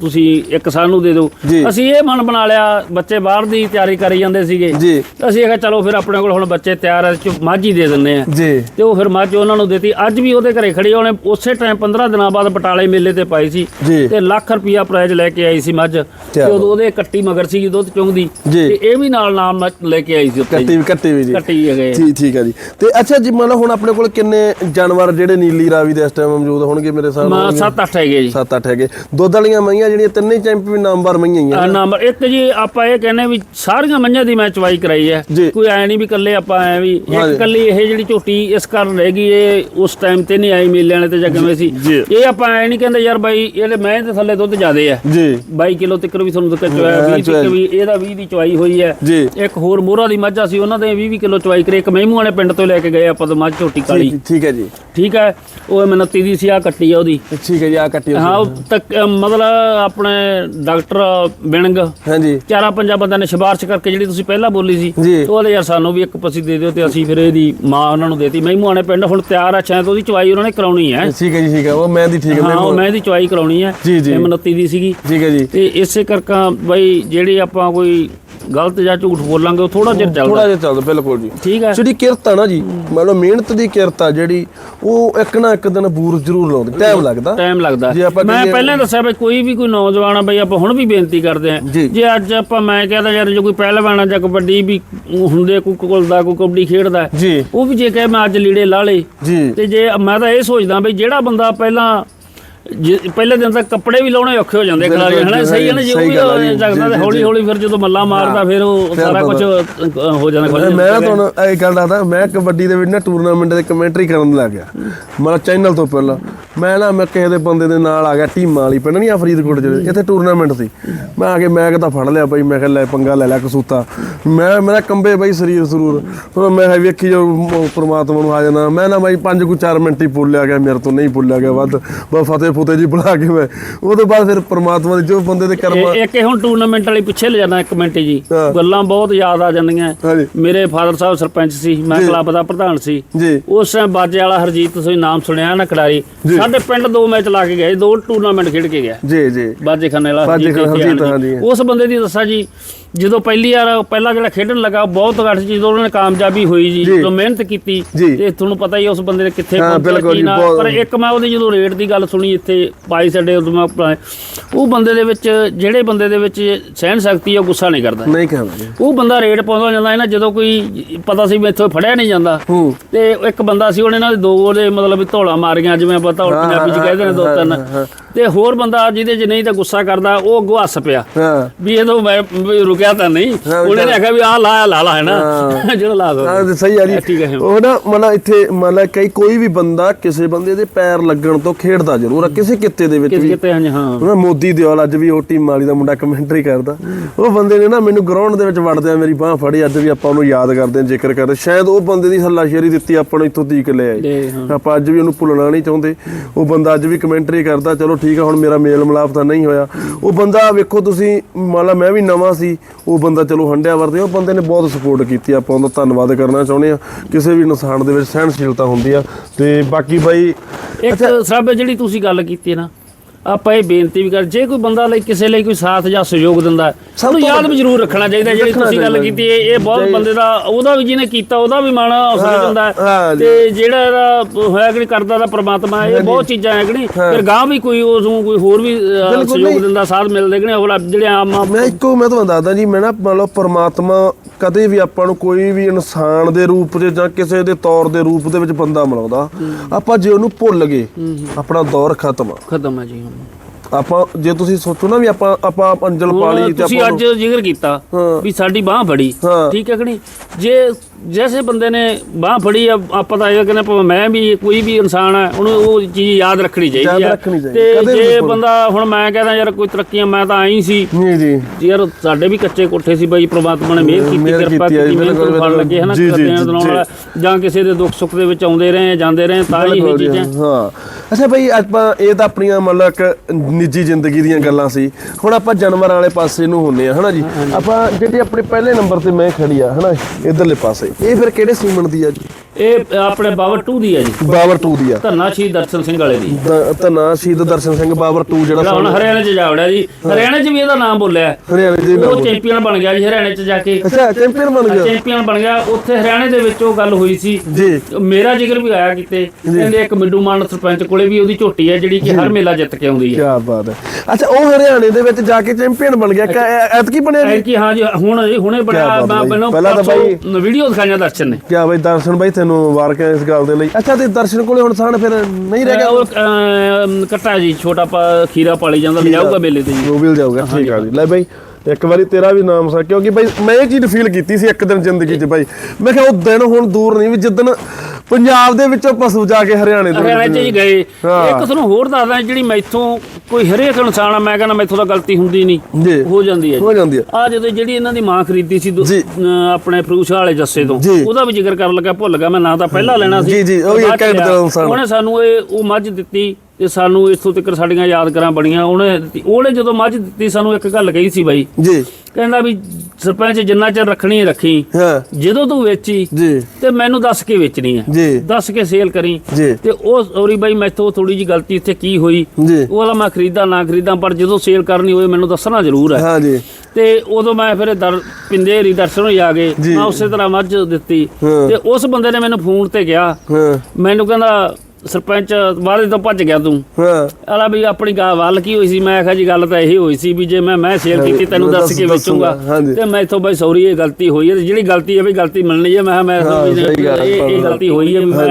ਤੁਸੀਂ ਇੱਕ ਸਾਨੂੰ ਦੇ ਦਿਓ। ਅਸੀਂ ਇਹ ਮਨ ਬਣਾ ਲਿਆ ਬੱਚੇ ਬਾਹਰ ਦੀ ਤਿਆਰੀ ਕਰੀ ਜਾਂਦੇ ਸੀਗੇ। ਜੀ। ਅਸੀਂ ਕਿਹਾ ਚਲੋ ਫਿਰ ਆਪਣੇ ਕੋਲ ਹੁਣ ਬੱਚੇ ਤਿਆਰ ਆ ਚ ਮੱਝ ਦੇ ਦਿੰਨੇ ਆ। ਜੀ। ਤੇ ਉਹ ਫਿਰ ਮੱਝ ਉਹਨਾਂ ਨੂੰ ਦਿੱਤੀ। ਅੱਜ ਵੀ ਉਹਦੇ ਘਰੇ ਖੜੀ ਉਹਨੇ ਉਸੇ ਟਾਈਮ 15 ਦਿਨਾਂ ਬਾਅਦ ਬਟਾਲੇ ਮੇਲੇ ਤੇ ਪਾਈ ਸੀ। ਤੇ ਲੱਖ ਰੁਪਿਆ ਪ੍ਰਾਈਜ਼ ਲੈ ਕੇ ਆਈ ਸੀ ਮੱਝ। ਤੇ ਉਦੋਂ ਉਹਦੇ ਕੱਟੀ ਮਗਰ ਸੀ ਦੁੱਧ ਚੁੰਗਦੀ। ਤੇ ਇਹ ਵੀ ਨਾਲ ਨਾਲ ਮੱਝ ਲੈ ਕੇ ਆਈ ਸੀ ਉੱਥੇ ਕੱਟੀ ਵੀ ਕੱਟੀ ਵੀ ਜੀ। ਕੱਟੀ ਹੈਗੇ ਠੀਕ ਠੀਕ ਹੈ ਜੀ। ਤੇ ਅੱਛਾ ਜੀ ਮੰਨ ਹੁਣ ਆਪਣੇ ਕੋਲ ਕਿੰਨੇ ਜਾਨਵਰ ਜਿਹੜੇ ਨੀਲੀ ਰਾਵੀ ਦੇ ਇਸ ਟਾਈਮ ਮੌਜੂਦ ਹੋਣਗੇ ਮੇਰੇ ਮਾ ਸਾਹਮਣੇ 7-8 ਹੈਗੇ ਜੀ। ਸੱਤ ਅੱਠ ਹੈਗੇ। ਦੁੱਧ ਵਾਲੀਆਂ ਮਈਆਂ ਜਿਹੜੀਆਂ ਤਿੰਨੇ ਚੈਂਪੀਅਨ ਨਾਮਵਰ ਮਈਆਂ ਹੀ ਆ ਨੰਬਰ ਇੱਕ ਜੀ ਆਪਾਂ ਇਹ ਕਹਿੰਦੇ ਵੀ ਸਾਰੀਆਂ ਮੱਝਾਂ ਦੀ ਮੈਂ ਚਵਾਈ ਕਰਾਈ ਹੈ। ਕੋਈ ਐ ਨਹੀਂ ਵੀ ਕੱਲੇ ਆਪਾਂ ਐ ਵੀ ਹਾਂਜੀ। ਇੱਕ ਕੱਲੀ ਇਹ ਜਿਹੜੀ ਝੋਟੀ ਇਸ ਕਾਰਨ ਰਹਿ ਗਈ ਇਹ ਉਸ ਟਾਈਮ ਤੇ ਨਹੀਂ ਆਈ ਮੇਲੇ ਵਾਲੇ ਤੇ ਜਾਂ ਕਿਵੇਂ ਸੀ। ਜੀ। ਇਹ ਆਪਾਂ ਐ ਨਹੀਂ ਕਹਿੰਦੇ ਯਾਰ ਬਾਈ ਇਹਦੇ ਮੈਂ ਦੇ ਥੱਲੇ ਦੁੱਧ ਜ਼ਿਆਦੇ ਆ। ਜੀ। 22 ਕਿਲੋ ਤੱਕ ਵੀ ਤੁਹਾਨੂੰ ਦੁੱਧ ਚਵਾਇਆ ਹਾਂ, 20 ਤੱਕ ਵੀ ਇਹਦਾ 20 ਦੀ ਚਵਾਈ ਹੋਈ ਹੈ। ਜੀ। ਇੱਕ ਹੋਰ ਮੋਹਰਾ ਦੀ ਮੱਝ ਸੀ ਉਹਨਾਂ ਦੇ 20 ਕਿਲੋ ਚਵਾਈ ਕਰੇ। ਇੱਕ ਮਹਿਮੂ ਵਾਲੇ ਪਿੰਡ ਤੋਂ ਲੈ ਕੇ ਗਏ ਆਪਾਂ ਤੋਂ ਮੱਝ ਝੋਟੀ ਕਾਲੀ। ਠੀਕ- ਠੀਕ ਹੈ ਜੀ। ਠੀਕ ਹੈ। ਉਹ ਮਿਹਨਤੀ ਦੀ ਸੀ ਆ ਕੱਟੀ ਆ ਉਹਦੀ। ਠੀਕ ਹੈ ਜੀ ਆ ਕੱਟੀ ਹਾਂ ਉਹ ਤੱਕ ਮਤਲਬ ਆਪਣੇ ਡਾਕਟਰ ਬਿਣਗ ਹਾਂਜੀ। ਚਾਰਾਂ ਪੰਜਾਂ ਬੰਦਿਆਂ ਨੇ ਸਿਫਾਰਿਸ਼ ਕਰਕੇ ਜਿਹੜੀ ਤੁਸੀਂ ਪਹਿਲਾਂ ਬੋਲੀ ਸੀ। ਉਹ ਵਾਲੇ ਯਾਰ ਸਾਨੂੰ ਵੀ ਇੱਕ ਪਸੀ ਦੇ ਦਿਓ ਤੇ ਅਸੀਂ ਫਿਰ ਇਹਦੀ ਮਾਂ ਉਹਨਾਂ ਨੂੰ ਦੇਤੀ। ਮਹਿਮੂਆਣੇ ਪਿੰਡ ਹੁਣ ਤਿਆਰ ਆ ਸ਼ਾਇਦ ਉਹਦੀ ਚਵਾਈ ਉਹਨਾਂ ਨੇ ਕਰਾਉਣੀ ਹੈ। ਠੀਕ ਹੈ ਜੀ ਠੀਕ ਹੈ। ਉਹ ਮੈਂ ਦੀ ਠੀਕ ਹੈ ਹਾਂ ਮੈਂ ਇਹਦੀ ਚਵਾਈ ਕਰਾਉਣੀ ਹੈ ਜੀ, ਜੀ। ਇਹ ਮਨੱਤੀ ਦੀ ਸੀਗੀ। ਠੀਕ ਹੈ ਜੀ। ਤੇ ਇਸੇ ਕਰਕੇ ਬਈ ਜਿਹੜੀ ਆਪਾਂ ਕੋਈ ਗਲਤ ਜਾਂ ਝੂਠ ਬੋਲਾਂਗੇ ਉਹ ਥੋੜਾ ਚਿਰ ਚੱਲਦਾ। ਥੋੜਾ ਜਿਹਾ ਚੱਲਦਾ ਬਿਲਕੁਲ ਜੀ। ਠੀਕ ਹੈ। ਜਿਹੜੀ ਕਿਰਤ ਆ ਨਾ ਜੀ ਮੰਨ ਲਓ ਮਿਹਨਤ ਦੀ ਕਿਰਤ ਆ ਜਿਹੜੀ ਉਹ ਇੱਕ ਨਾ ਇੱਕ ਦਿਨ ਬੂਰ ਜ਼ਰੂਰ ਲਾਉਂਦੀ ਟਾਈਮ ਲੱਗਦਾ। ਟਾਈਮ ਲੱਗਦਾ। ਜੇ ਆਪਾਂ ਮੈਂ ਕਹੀਏ- ਪਹਿਲਾਂ ਦੱਸਿਆ ਬਈ ਕੋਈ ਵੀ ਕੋਈ ਨੌਜਵਾਨ ਆ ਬਈ ਆਪਾਂ ਹੁਣ ਵੀ ਬੇਨਤੀ ਕਰਦੇ ਆ। ਜੀ। ਜੇ ਅੱਜ ਆਪਾਂ ਮੈਂ ਕਹਿੰਦਾ ਯਾਰ ਜੇ ਕੋਈ ਪਹਿਲਵਾਨ ਆ ਜਾਂ ਕਬੱਡੀ ਵੀ ਹੁੰਦੇ ਕੋਈ ਕੋਲਦਾ ਕੋਈ ਕਬੱਡੀ ਖੇਡਦਾ ਜੀ। ਉਹ ਵੀ ਜੇ ਕਹੇ ਮੈਂ ਅੱਜ ਲੀੜੇ ਲਾ ਲੇ ਜੀ। ਤੇ ਜੇ ਮੈਂ ਤਾਂ ਇਹ ਸੋਚਦਾ ਬਈ ਜਿਹੜਾ ਬੰਦਾ ਪਹਿਲਾਂ ਜੇ- ਪਹਿਲੇ ਦਿਨ ਤੱਕ ਕੱਪੜੇ ਵੀ ਲਾਉਣੇ ਔਖੇ ਹੋ ਜਾਂਦੇ ਖਿਡਾਰੀ ਹਨਾ? ਬਿਲਕੁਲ ਸਹੀ ਹੈ ਨਾ ਜੇ ਉਹ ਸਹੀ ਵੀ ਗੱਲ ਆ ਜੀ, ਜਗਦਾ ਤੇ ਜੀ, ਹੌਲੀ ਹੌਲੀ ਫਿਰ ਜਦੋਂ ਮੱਲਾ ਮਾਰਦਾ ਫਿਰ ਉਹ ਫਿਰ ਸਾਰਾ। ਕੁਝ ਹੋ ਜਾਂਦਾ ਖੁੱਲ੍ਹ ਮੈਂ ਜਾਂਦਾ। ਤੁਹਾਨੂੰ ਇਹ ਗੱਲ ਦੱਸਦਾ ਮੈਂ ਕਬੱਡੀ ਦੇ ਵਿੱਚ ਨਾ ਟੂਰਨਾਮੈਂਟ ਦੇ ਕਮੈਂਟਰੀ ਕਰਨ ਲੱਗ ਗਿਆ। ਮੇਰਾ ਚੈਨਲ ਤੋਂ ਪਹਿਲਾਂ। ਮੈਂ ਨਾ ਮੈਂ ਕਿਸੇ ਦੇ ਬੰਦੇ ਦੇ ਨਾਲ ਆ ਗਿਆ ਟੀਮਾਂ ਵਾਲੀ ਪਿੰਡ ਨਹੀਂ ਆ ਫਰੀਦਕੋਟ ਜਿਹੜੇ ਇੱਥੇ ਟੂਰਨਾਮੈਂਟ ਸੀ। ਮੈਂ ਆ ਕੇ ਮੈਂ ਕਿਹਾ ਫੜ ਲਿਆ ਬਈ ਮੈਂ ਕਿਹਾ ਲੈ ਪੰਗਾ ਲੈ ਲਿਆ ਕਸੂਤਾ। ਮੈਂ ਮੇਰਾ ਕੰਬੇ ਬਈ ਸਰੀਰ ਸਰੂਰ। ਫਿਰ ਮੈਂ ਕਿਹਾ ਵੇਖੀ ਜੋ ਮ- ਪ੍ਰਮਾਤਮਾ ਨੂੰ ਆ ਜਾਣਾ ਮੈਂ ਨਾ ਬਾਈ 5 ਕੁ 4 ਮਿੰਟ ਹੀ ਭੁੱਲਿਆ ਗਿਆ ਮੇਰੇ ਤੋਂ ਨਹੀਂ ਭੁੱਲਿਆ ਗਿਆ ਵੱਧ। ਬਸ ਫਤਿਹ ਫੁਤੇ ਜੀ ਬੁਲਾ ਕੇ ਮੈਂ। ਉਹ ਤੋਂ ਬਾਅਦ ਫਿਰ ਪ੍ਰਮਾਤਮਾ ਦੇ ਜੋ ਬੰਦੇ ਦੇ ਕਰਮ ਇੱਕ ਇਹ ਹੁਣ ਟੂਰਨਾਮੈਂਟ ਵਾਲੀ ਪਿੱਛੇ ਲੈ ਜਾਣਾ ਇੱਕ ਮਿੰਟ ਜੀ। ਗੱਲਾਂ ਬਹੁਤ ਯਾਦ ਆ ਜਾਂਦੀਆਂ। ਮੇਰੇ ਫਾਦਰ ਸਾਹਿਬ ਸਰਪੰਚ ਸੀ ਮੈਂ। ਕਲੱਬ ਦਾ ਪ੍ਰਧਾਨ ਸੀ। ਉਸ ਟਾਈਮ ਬਾਜੇ ਵਾਲਾ ਹਰਜੀਤ ਤੁਸੀਂ ਨਾਮ ਸੁਣਿਆ ਨਾ ਖਿਡਾਰੀ? ਸਾਡੇ ਪਿੰਡ ਦੋ ਮੈਚ ਲਾ ਕੇ ਗਏ ਦੋ ਟੂਰਨਾਮੈਂਟ ਖੇਡ ਕੇ ਗਿਆ। ਜੀ ਜੀ। ਬਾਜੇ ਖਾਨੇ ਵਾਲਾ ਹਰਜੀਤ। ਉਸ ਬੰਦੇ ਦੀ ਦੱਸਾਂ ਜੀ ਜਦੋਂ ਪਹਿਲੀ ਵਾਰ ਪਹਿਲਾ ਜਿਹੜਾ ਖੇਡਣ ਲੱਗਾ ਬਹੁਤ ਘੱਟ ਜਦੋਂ ਉਹਨਾਂ ਨੇ ਕਾਮਯਾਬੀ ਹੋਈ ਜੀ। ਜਦੋਂ ਮਿਹਨਤ ਕੀਤੀ। ਤੇ ਤੁਹਾਨੂੰ ਪਤਾ ਹੀ ਉਸ ਬੰਦੇ ਨੇ ਕਿੱਥੇ ਪਹੁੰਚਿਆ ਪਰ ਇੱਕ ਮੈਂ ਉਹਦੀ ਜਦੋਂ ਰੇਟ ਦੀ ਗੱਲ ਸੁਣੀ ਇੱਥੇ ਪਾਈ ਸਾਡੇ ਉਦੋਂ ਮੈਂ ਆਪਣਾ- ਉਹ ਬੰਦੇ ਦੇ ਵਿੱਚ ਜਿਹੜੇ ਬੰਦੇ ਦੇ ਵਿੱਚ ਸਹਿਣ ਸ਼ਕਤੀ ਉਹ ਗੁੱਸਾ ਨਹੀਂ ਕਰਦਾ। ਨਹੀਂ ਕਹਿੰਦਾ ਜੀ। ਉਹ ਬੰਦਾ ਰੇਟ ਪਾਉਂਦਾ ਜਾਂਦਾ ਹੈ ਨਾ ਜਦੋਂ ਕੋਈ ਪਤਾ ਸੀ ਵੀ ਇੱਥੋਂ ਫੜਿਆ ਨਹੀਂ ਜਾਂਦਾ। ਹੂੰ। ਤੇ ਇੱਕ ਬੰਦਾ ਸੀ ਉਹਨੇ ਨਾਲ ਦੋ ਉਹਦੇ ਮਤਲਬ ਧੌਲਾ ਮਾਰੀਆਂ ਜਿਵੇਂ ਆਪਾਂ ਧੌਲ ਹਾਂ, ਪੰਜਾਬੀ ਚ ਹਾਂ, ਕਹਿੰਦੇ ਨੇ ਦੋ ਹਾਂ, ਤਿੰਨ। ਤੇ ਹੋਰ ਬੰਦਾ ਜਿਹਦੇ ਚ ਨਹੀਂ ਤਾਂ ਗੁੱਸਾ ਕਰਦਾ ਉਹ ਅੱਗੋਂ ਹੱਸ ਪਿਆ। ਹਾਂ। ਵੀ ਇਹ ਤਾਂ ਮੈਂ ਵੀ ਰੁਕਿਆ ਤਾਂ ਨਹੀਂ। ਹਾਂ, ਉਹਨੇ ਵਿਚਾਰਾ- ਆਖਿਆ ਵੀ ਆਹ ਲਾ ਲਾ ਲਾ ਹੈ ਨਾ। ਹਾਂ। [LAUGHS] ਜਿਹੜਾ ਲਾ ਦੋ। ਹਾਂ ਤੇ ਸਹੀ ਆ ਜੀ। ਠੀਕ ਹੈ ਉਹ ਨਾ ਮਤਲਬ ਇੱਥੇ ਮਤਲਬ ਕਈ ਕੋਈ ਵੀ ਬੰਦਾ ਕਿਸੇ ਬੰਦੇ ਦੇ ਪੈਰ ਲੱਗਣ ਤੋਂ ਖੇਡਦਾ ਜ਼ਰੂਰ ਆ। ਕਿਸੇ ਕਿੱਤੇ ਦੇ ਵਿੱਚ ਕਿਸ ਵੀ ਕਿਤੇ ਹਾਂ। ਉਹਨਾਂ ਮੋਦੀ ਦਿਓਲ ਅੱਜ ਵੀ ਉਹ ਟੀਮ ਵਾਲੀ ਦਾ ਮੁੰਡਾ ਕਮੈਂਟਰੀ ਕਰਦਾ। ਉਹ ਬੰਦੇ ਨੇ ਨਾ ਮੈਨੂੰ ਗਰਾਊਂਡ ਦੇ ਵਿੱਚ ਵੜਦਿਆਂ ਮੇਰੀ ਬਾਹ ਫੜੀ ਅੱਜ ਵੀ ਆਪਾਂ ਉਹਨੂੰ ਯਾਦ ਕਰਦੇ ਹਾਂ ਜ਼ਿਕਰ ਕਰਦੇ ਸ਼ਾਇਦ ਉਹ ਬੰਦੇ ਦੀ ਹੱਲਾਸ਼ੇਰੀ ਦਿੱਤੀ ਆਪਾਂ ਨੂੰ ਇੱਥੋਂ ਤੀਕ ਲੈ ਆਈ। ਆਪਾਂ ਅੱਜ ਵੀ ਉਹਨੂੰ ਭੁੱਲਣਾ ਨਹੀਂ ਚਾਹੁੰਦੇ। ਉਹ ਬੰਦਾ ਅੱਜ ਵੀ ਕਮੈਂਟਰੀ ਕਰਦਾ ਚਲੋ ਠੀਕ ਆ ਹੁਣ ਮੇਰਾ ਮੇਲ ਮਿਲਾਪ ਤਾਂ ਨਹੀਂ ਹੋਇਆ। ਉਹ ਬੰਦਾ ਵੇਖੋ ਤੁਸੀਂ ਮੰਨ ਲਾ ਮੈਂ ਵੀ ਨਵਾਂ ਸੀ ਉਹ ਬੰਦਾ ਚਲੋ ਹੰਡਿਆ ਵਰਦੇ ਉਹ ਬੰਦੇ ਨੇ ਬਹੁਤ ਸਪੋਰਟ ਕੀਤੀ ਆਪਾਂ ਉਹਦਾ ਧੰਨਵਾਦ ਕਰਨਾ ਚਾਹੁੰਦੇ ਆ ਕਿਸੇ ਵੀ ਇਨਸਾਨ ਦੇ ਵਿੱਚ ਸਹਿਣਸ਼ੀਲਤਾ ਹੁੰਦੀ ਆ। ਤੇ ਬਾਕੀ ਬਾਈ ਇੱਕ ਸਭ ਜਿਹੜੀ ਤੁਸੀਂ ਗੱਲ ਕੀਤੀ ਨਾ ਆਪਾਂ ਇਹ ਬੇਨਤੀ ਵੀ ਕਰ ਜੇ ਕੋਈ ਬੰਦਾ ਲਈ ਕਿਸੇ ਲਈ ਕੋਈ ਸਾਥ ਜਾਂ ਸਹਿਯੋਗ ਦਿੰਦਾ ਤੋਂ ਯਾਦ ਵੀ ਜ਼ਰੂਰ ਰੱਖਣਾ ਚਾਹੀਦਾ ਜਿਹੜੀ ਤੁਸੀਂ ਗੱਲ। ਕੀਤੀ ਇਹ ਬਹੁਤ। ਬੰਦੇ ਦਾ ਉਹਦਾ ਵੀ ਜਿਹਨੇ ਕੀਤਾ ਉਹਦਾ ਵੀ ਮਨ ਹੌਸਲਾ ਹਾਂ, ਦਿੰਦਾ। ਤੇ ਜਿਹੜਾ ਇਹਦਾ ਹੋਇਆ ਕਿ ਕਰਦਾ ਦਾ ਪ੍ਰਮਾਤਮਾ ਇਹ ਬਹੁਤ ਚੀਜ਼ਾਂ ਹੈ ਕਿ ਨਹੀਂ ਫਿਰ ਗਾਂ ਵੀ ਕੋਈ ਉਸ ਨੂੰ ਕੋਈ ਹੋਰ ਵੀ ਸਹਿਯੋਗ। ਦਿੰਦਾ ਸਾਥ ਮਿਲਦੇ ਕਿ ਨਹੀਂ ਹੋਰ ਜਿਹੜੇ ਆਮ ਮੈਂ ਇੱਕੋ ਮੈਂ ਤੁਹਾਨੂੰ ਦੱਸਦਾ ਜੀ ਮੈਂ ਨਾ ਮੰਨ ਲਓ ਪਰਮਾਤਮਾ ਕਦੇ ਵੀ ਆਪਾਂ ਨੂੰ ਕੋਈ ਵੀ ਇਨਸਾਨ ਦੇ ਰੂਪ 'ਚ ਜਾਂ ਕਿਸੇ ਦੇ ਤੌਰ ਦੇ ਰੂਪ ਦੇ ਵਿੱਚ ਬੰਦਾ ਮਿਲਾਉਂਦਾ ਆਪਾਂ ਜੇ ਉਹਨੂੰ ਭੁੱਲ ਗਏ ਆਪਣਾ ਦੌਰ ਖਤਮ ਖਤਮ ਹੈ ਜੀ ਆਪਾਂ ਜੇ ਤੁਸੀਂ ਸੋਚੋ ਨਾ ਵੀ ਆਪਾਂ ਆਪਾਂ ਅੰਜਲ ਪਾਲੀ ਤੇ ਤੁਸੀਂ ਆਪਾਂ ਅੱਜ ਜ਼ਿਕਰ ਕੀਤਾ ਹਾਂ। ਵੀ ਸਾਡੀ ਬਾਹ ਫੜੀ ਹਾਂ। ਠੀਕ ਹੈ ਕਿ ਨਹੀਂ ਜੇ ਜੈਸੇ ਬੰਦੇ ਨੇ ਬਾਹ ਫੜੀ ਆ ਆਪਾਂ ਤਾਂ ਇਹ ਕਹਿੰਦੇ ਭਾਵੇਂ ਮੈਂ ਵੀ ਕੋਈ ਵੀ ਇਨਸਾਨ ਹੈ ਉਹਨੂੰ ਉਹ ਚੀਜ਼ ਯਾਦ ਰੱਖਣੀ ਚਾਹੀਦੀ ਆ। ਤੇ ਜੇ ਬੰਦਾ ਹੁਣ ਮੈਂ ਕਹਿੰਦਾ ਯਾਰ ਕੋਈ ਤਰੱਕੀਆਂ ਮੈਂ ਤਾਂ ਆਈ ਸੀ। ਜੀ ਜੀ। ਯਾਰ ਸਾਡੇ ਵੀ ਕੱਚੇ ਕੋਠੇ ਸੀ ਬਾਈ ਪ੍ਰਮਾਤਮਾ ਨੇ ਮਿਹਰ ਕੀਤੀ ਕਿਰਪਾ ਕੀਤੀ ਆ ਜੀ, ਕੀਤੀ ਮਿਹਨਤ ਬਿਲਕੁਲ, ਨੂੰ ਫਲ ਲੱਗੇ ਹਨਾ ਜੀ, ਦਲਾਉਣ ਵਾਲਾ। ਜਾਂ ਕਿਸੇ ਦੇ ਦੁੱਖ ਸੁੱਖ ਦੇ ਵਿੱਚ ਆਉਂਦੇ ਰਹੇ ਜਾਂਦੇ ਰਹੇ ਤਾਂ ਹੀ ਇਹ ਚੀਜ਼ਾਂ ਹਾਂ। ਅੱਛਾ ਭਾਈ ਆਪਾਂ ਇਹ ਤਾਂ ਆਪਣੀਆਂ ਮਤਲਬ ਨਿੱਜੀ ਜ਼ਿੰਦਗੀ ਦੀਆਂ ਗੱਲਾਂ ਸੀ। ਹੁਣ ਆਪਾਂ ਜਾਨਵਰਾਂ ਵਾਲੇ ਪਾਸੇ ਨੂੰ ਹੁੰਨੇ ਆ ਹਨਾ ਜੀ। ਆਪਾਂ ਜਿਹੜੀ ਆਪਣੇ ਪਹਿਲੇ ਨੰਬਰ ਤੇ ਮੈਂ ਖੜੀ ਆ ਹਨਾ ਇਧਰਲੇ ਪਾਸੇ। ਇਹ ਫਿਰ ਕਿਹੜੇ ਸੀਮਨ ਦੀ ਆ ਜੀ? ਇਹ ਆਪਣੇ ਬਾਬਰ 2 ਦੀ ਹੈ ਜੀ। ਬਾਬਰ 2 ਦੀ ਆ। ਧੰਨਾ ਸ਼ਹੀਦ ਦਰਸ਼ਨ ਸਿੰਘ ਵਾਲੇ ਦੀ। ਧੰਨਾ ਸ਼ਹੀਦ ਦਰਸ਼ਨ ਸਿੰਘ ਬਾਬਰ 2 ਜਿਹੜਾ ਹੁਣ ਹਰਿਆਣੇ 'ਚ ਜਾ ਵੜਿਆ ਜੀ। ਹਰਿਆਣੇ 'ਚ ਵੀ ਇਹਦਾ ਨਾਮ ਬੋਲਿਆ। ਹਰਿਆਣੇ ਦੇ ਨਾਮ ਉਹ ਚੈਂਪੀਅਨ ਬਣ ਗਿਆ ਜੀ ਹਰਿਆਣੇ 'ਚ ਜਾ ਕੇ। ਅੱਛਾ ਚੈਂਪੀਅਨ ਬਣ ਗਿਆ। ਚੈਂਪੀਅਨ ਬਣ ਗਿਆ। ਉੱਥੇ ਹਰਿਆਣੇ ਦੇ ਵਿੱਚ ਉਹ ਗੱਲ ਹੋਈ ਸੀ। ਜੀ। ਮੇਰਾ ਜ਼ਿਕਰ ਵੀ ਆਇਆ ਕਿਤੇ। ਕਹਿੰਦੇ ਇੱਕ ਮਿੰਡੂ ਮਾਨ ਸਰਪੰਚ ਕੋਲੇ ਵੀ ਉਹਦੀ ਝੋਟੀ ਹੈ ਜਿਹੜੀ ਕਿ ਹਰ ਮੇਲਾ ਜਿੱਤ ਕੇ ਆਉਂਦੀ ਹੈ ਕੀ ਬਾਤ ਹੈ। ਅੱਛਾ ਉਹ ਹਰਿਆਣੇ ਦੇ ਵਿੱਚ ਜਾ ਕੇ ਚੈਂਪੀਅਨ ਬਣ ਗਿਆ। ਐਤਕੀ ਬਣਿਆ ਜੀ? ਕਿ ਹਾਂ ਜੀ ਹੁਣ ਹੁਣੇ ਬਣਿਆ। ਪਹਿਲਾਂ ਤਾਂ ਬਾਈ- ਵੀਡੀਓ ਦਿਖਾਈਆਂ ਦਰਸ਼ਨ ਨੇ। ਕਿਆ ਬਈ ਦਰਸ਼ਨ ਬਾਈ ਤੈਨੂੰ ਮੁਬਾਰਕਾਂ ਇਸ ਗੱਲ ਦੇ ਲਈ। ਅੱਛਾ ਤੇ ਦਰਸ਼ਨ ਕੋਲੇ ਹੁਣ ਸਾਨ ਫਿਰ ਨਹੀਂ ਰਹਿ ਗਿਆ ਉਹ ਕੱਟਾ ਜੀ ਛੋਟਾ ਪਾ- ਖੀਰਾ ਪਾਲੀ ਜਾਂਦਾ ਲਿਜਾਊਗਾ ਮੇਲੇ ਤੇ ਜੀ। ਉਹ ਵੀ ਜਾਊਗਾ ਠੀਕ ਆ ਜੀ। ਲੈ ਬਾਈ ਇੱਕ ਵਾਰੀ ਤੇਰਾ ਵੀ ਨਾਮ ਸਾ ਕਿਉਂਕਿ ਬਾਈ ਮੈਂ ਇਹ ਚੀਜ਼ ਫੀਲ ਕੀਤੀ ਸੀ ਇੱਕ ਦਿਨ ਜ਼ਿੰਦਗੀ 'ਚ ਬਾਈ। ਮੈਂ ਕਿਹਾ ਉਹ ਦਿਨ ਹੁਣ ਦੂਰ ਨਹੀਂ ਵੀ ਜਿੱਦਣ ਪੰਜਾਬ ਦੇ ਵਿੱਚੋਂ ਪਸ਼ੂ ਜਾ ਕੇ ਹਰਿਆਣੇ ਦੇ ਹਰਿਆਣੇ ਚ ਹੀ ਗਏ। ਇੱਕ ਤੁਹਾਨੂੰ ਹੋਰ ਦੱਸਦਾ ਜਿਹੜੀ ਮੈਥੋਂ ਕੋਈ ਹਰੇਕ ਇਨਸਾਨ ਆ ਮੈਂ ਕਹਿੰਦਾ ਮੈਥੋਂ ਤਾਂ ਗਲਤੀ ਹੁੰਦੀ ਨਹੀਂ। ਹੋ ਜਾਂਦੀ ਹੈ ਹੋ ਜਾਂਦੀ ਹੈ। ਆ ਜਦੋਂ ਜਿਹੜੀ ਇਹਨਾਂ ਦੀ ਮਾਂ ਖਰੀਦੀ ਸੀ ਆਪਣੇ ਫਰੂਸ਼ਾ ਵਾਲੇ ਜੱਸੇ ਤੋਂ। ਉਹਦਾ ਵੀ ਜ਼ਿਕਰ ਕਰਨ ਲੱਗਾ ਭੁੱਲ ਗਿਆ ਮੈਂ ਨਾਂ ਤਾਂ ਪਹਿਲਾਂ ਲੈਣਾ ਸੀ। ਜੀ, ਜੀ, ਉਹ ਇੱਕ। ਉਹਨੇ ਸਾਨੂੰ ਇਹ ਉਹ ਮੱਝ ਦਿੱਤੀ। ਤੇ ਸਾਨੂੰ ਇੱਥੋਂ ਤੱਕ ਸਾਡੀਆਂ ਯਾਦਗਾਰਾਂ ਬਣੀਆਂ। ਉਹਨੇ। ਉਹਨੇ ਜਦੋਂ ਮੱਝ ਦਿੱਤੀ ਸਾਨੂੰ ਇੱਕ ਗੱਲ ਕਹੀ ਸੀ ਬਾਈ। ਜੀ। ਕਹਿੰਦਾ ਵੀ ਸਰਪੰਚ ਜਿੰਨਾ ਚਿਰ ਰੱਖਣੀ ਹੈ ਰੱਖੀ। ਜਦੋਂ ਤੂੰ ਵੇਚੀ ਜੀ। ਤੇ ਮੈਨੂੰ ਦੱਸ ਕੇ ਵੇਚਣੀ ਹੈ। ਜੀ। ਦੱਸ ਕੇ ਸੇਲ ਕਰੀ। ਤੇ ਉਹ ਸੌਰੀ ਬਾਈ ਮੈਥੋਂ ਥੋੜੀ ਜੀ ਗਲਤੀ ਇੱਥੇ ਕੀ ਹੋਈ? ਉਹ ਵਾਲਾ ਮੈਂ ਖਰੀਦਾ ਨਾ ਖਰੀਦਾਂ ਪਰ ਜਦੋਂ ਸੇਲ ਕਰਨੀ ਹੋਏ ਮੈਨੂੰ ਦੱਸਣਾ ਜ਼ਰੂਰ ਹੈ। ਹਾਂ ਜੀ। ਤੇ ਉਦੋਂ ਮੈਂ ਫਿਰ ਦਰ ਪਿੰਦੇ ਹਰੀ ਦਰਸ਼ਨ ਹੋਈ ਆ ਗਏ। ਮੈਂ ਉਸੇ ਤਰ੍ਹਾਂ ਮੱਝ ਦਿੱਤੀ। ਤੇ ਉਸ ਬੰਦੇ ਨੇ ਮੈਨੂੰ ਫੋਨ ਤੇ ਗਿਆ ਹਾਂ। ਮੈਨੂੰ ਕਹਿੰਦਾ ਸਰਪੰਚ ਬਾਹਰ ਤੋਂ ਭੱਜ ਗਿਆ ਤੂੰ। ਹਾਂ। ਆਲਾ ਵੀ ਆਪਣੀ ਗਾ ਵੱਲ ਕੀ ਹੋਈ ਸੀ? ਮੈਂ ਆਖਿਆ ਜੀ ਗੱਲ ਤਾਂ ਇਹੀ ਹੋਈ ਸੀ ਵੀ ਜੇ ਮੈਂ ਮੈਂ ਸੇਲ ਕੀਤੀ ਤੈਨੂੰ ਦੱਸ ਕੇ ਵੇਚੂੰਗਾ। ਹਾਂਜੀ। ਤੇ ਮੈਂ ਇਥੋਂ ਬਾਈ ਸੌਰੀ ਇਹ ਗਲਤੀ ਹੋਈ ਹੈ ਜਿਹੜੀ ਗਲਤੀ ਹੈ ਵੀ ਗਲਤੀ ਮਿਲਣੀ ਹੈ। ਮੈਂ ਕਿਹਾ ਮੈਂ ਗੱਲ ਇਹ ਗਲਤੀ ਹੋਈ ਹੈ ਮੈਂ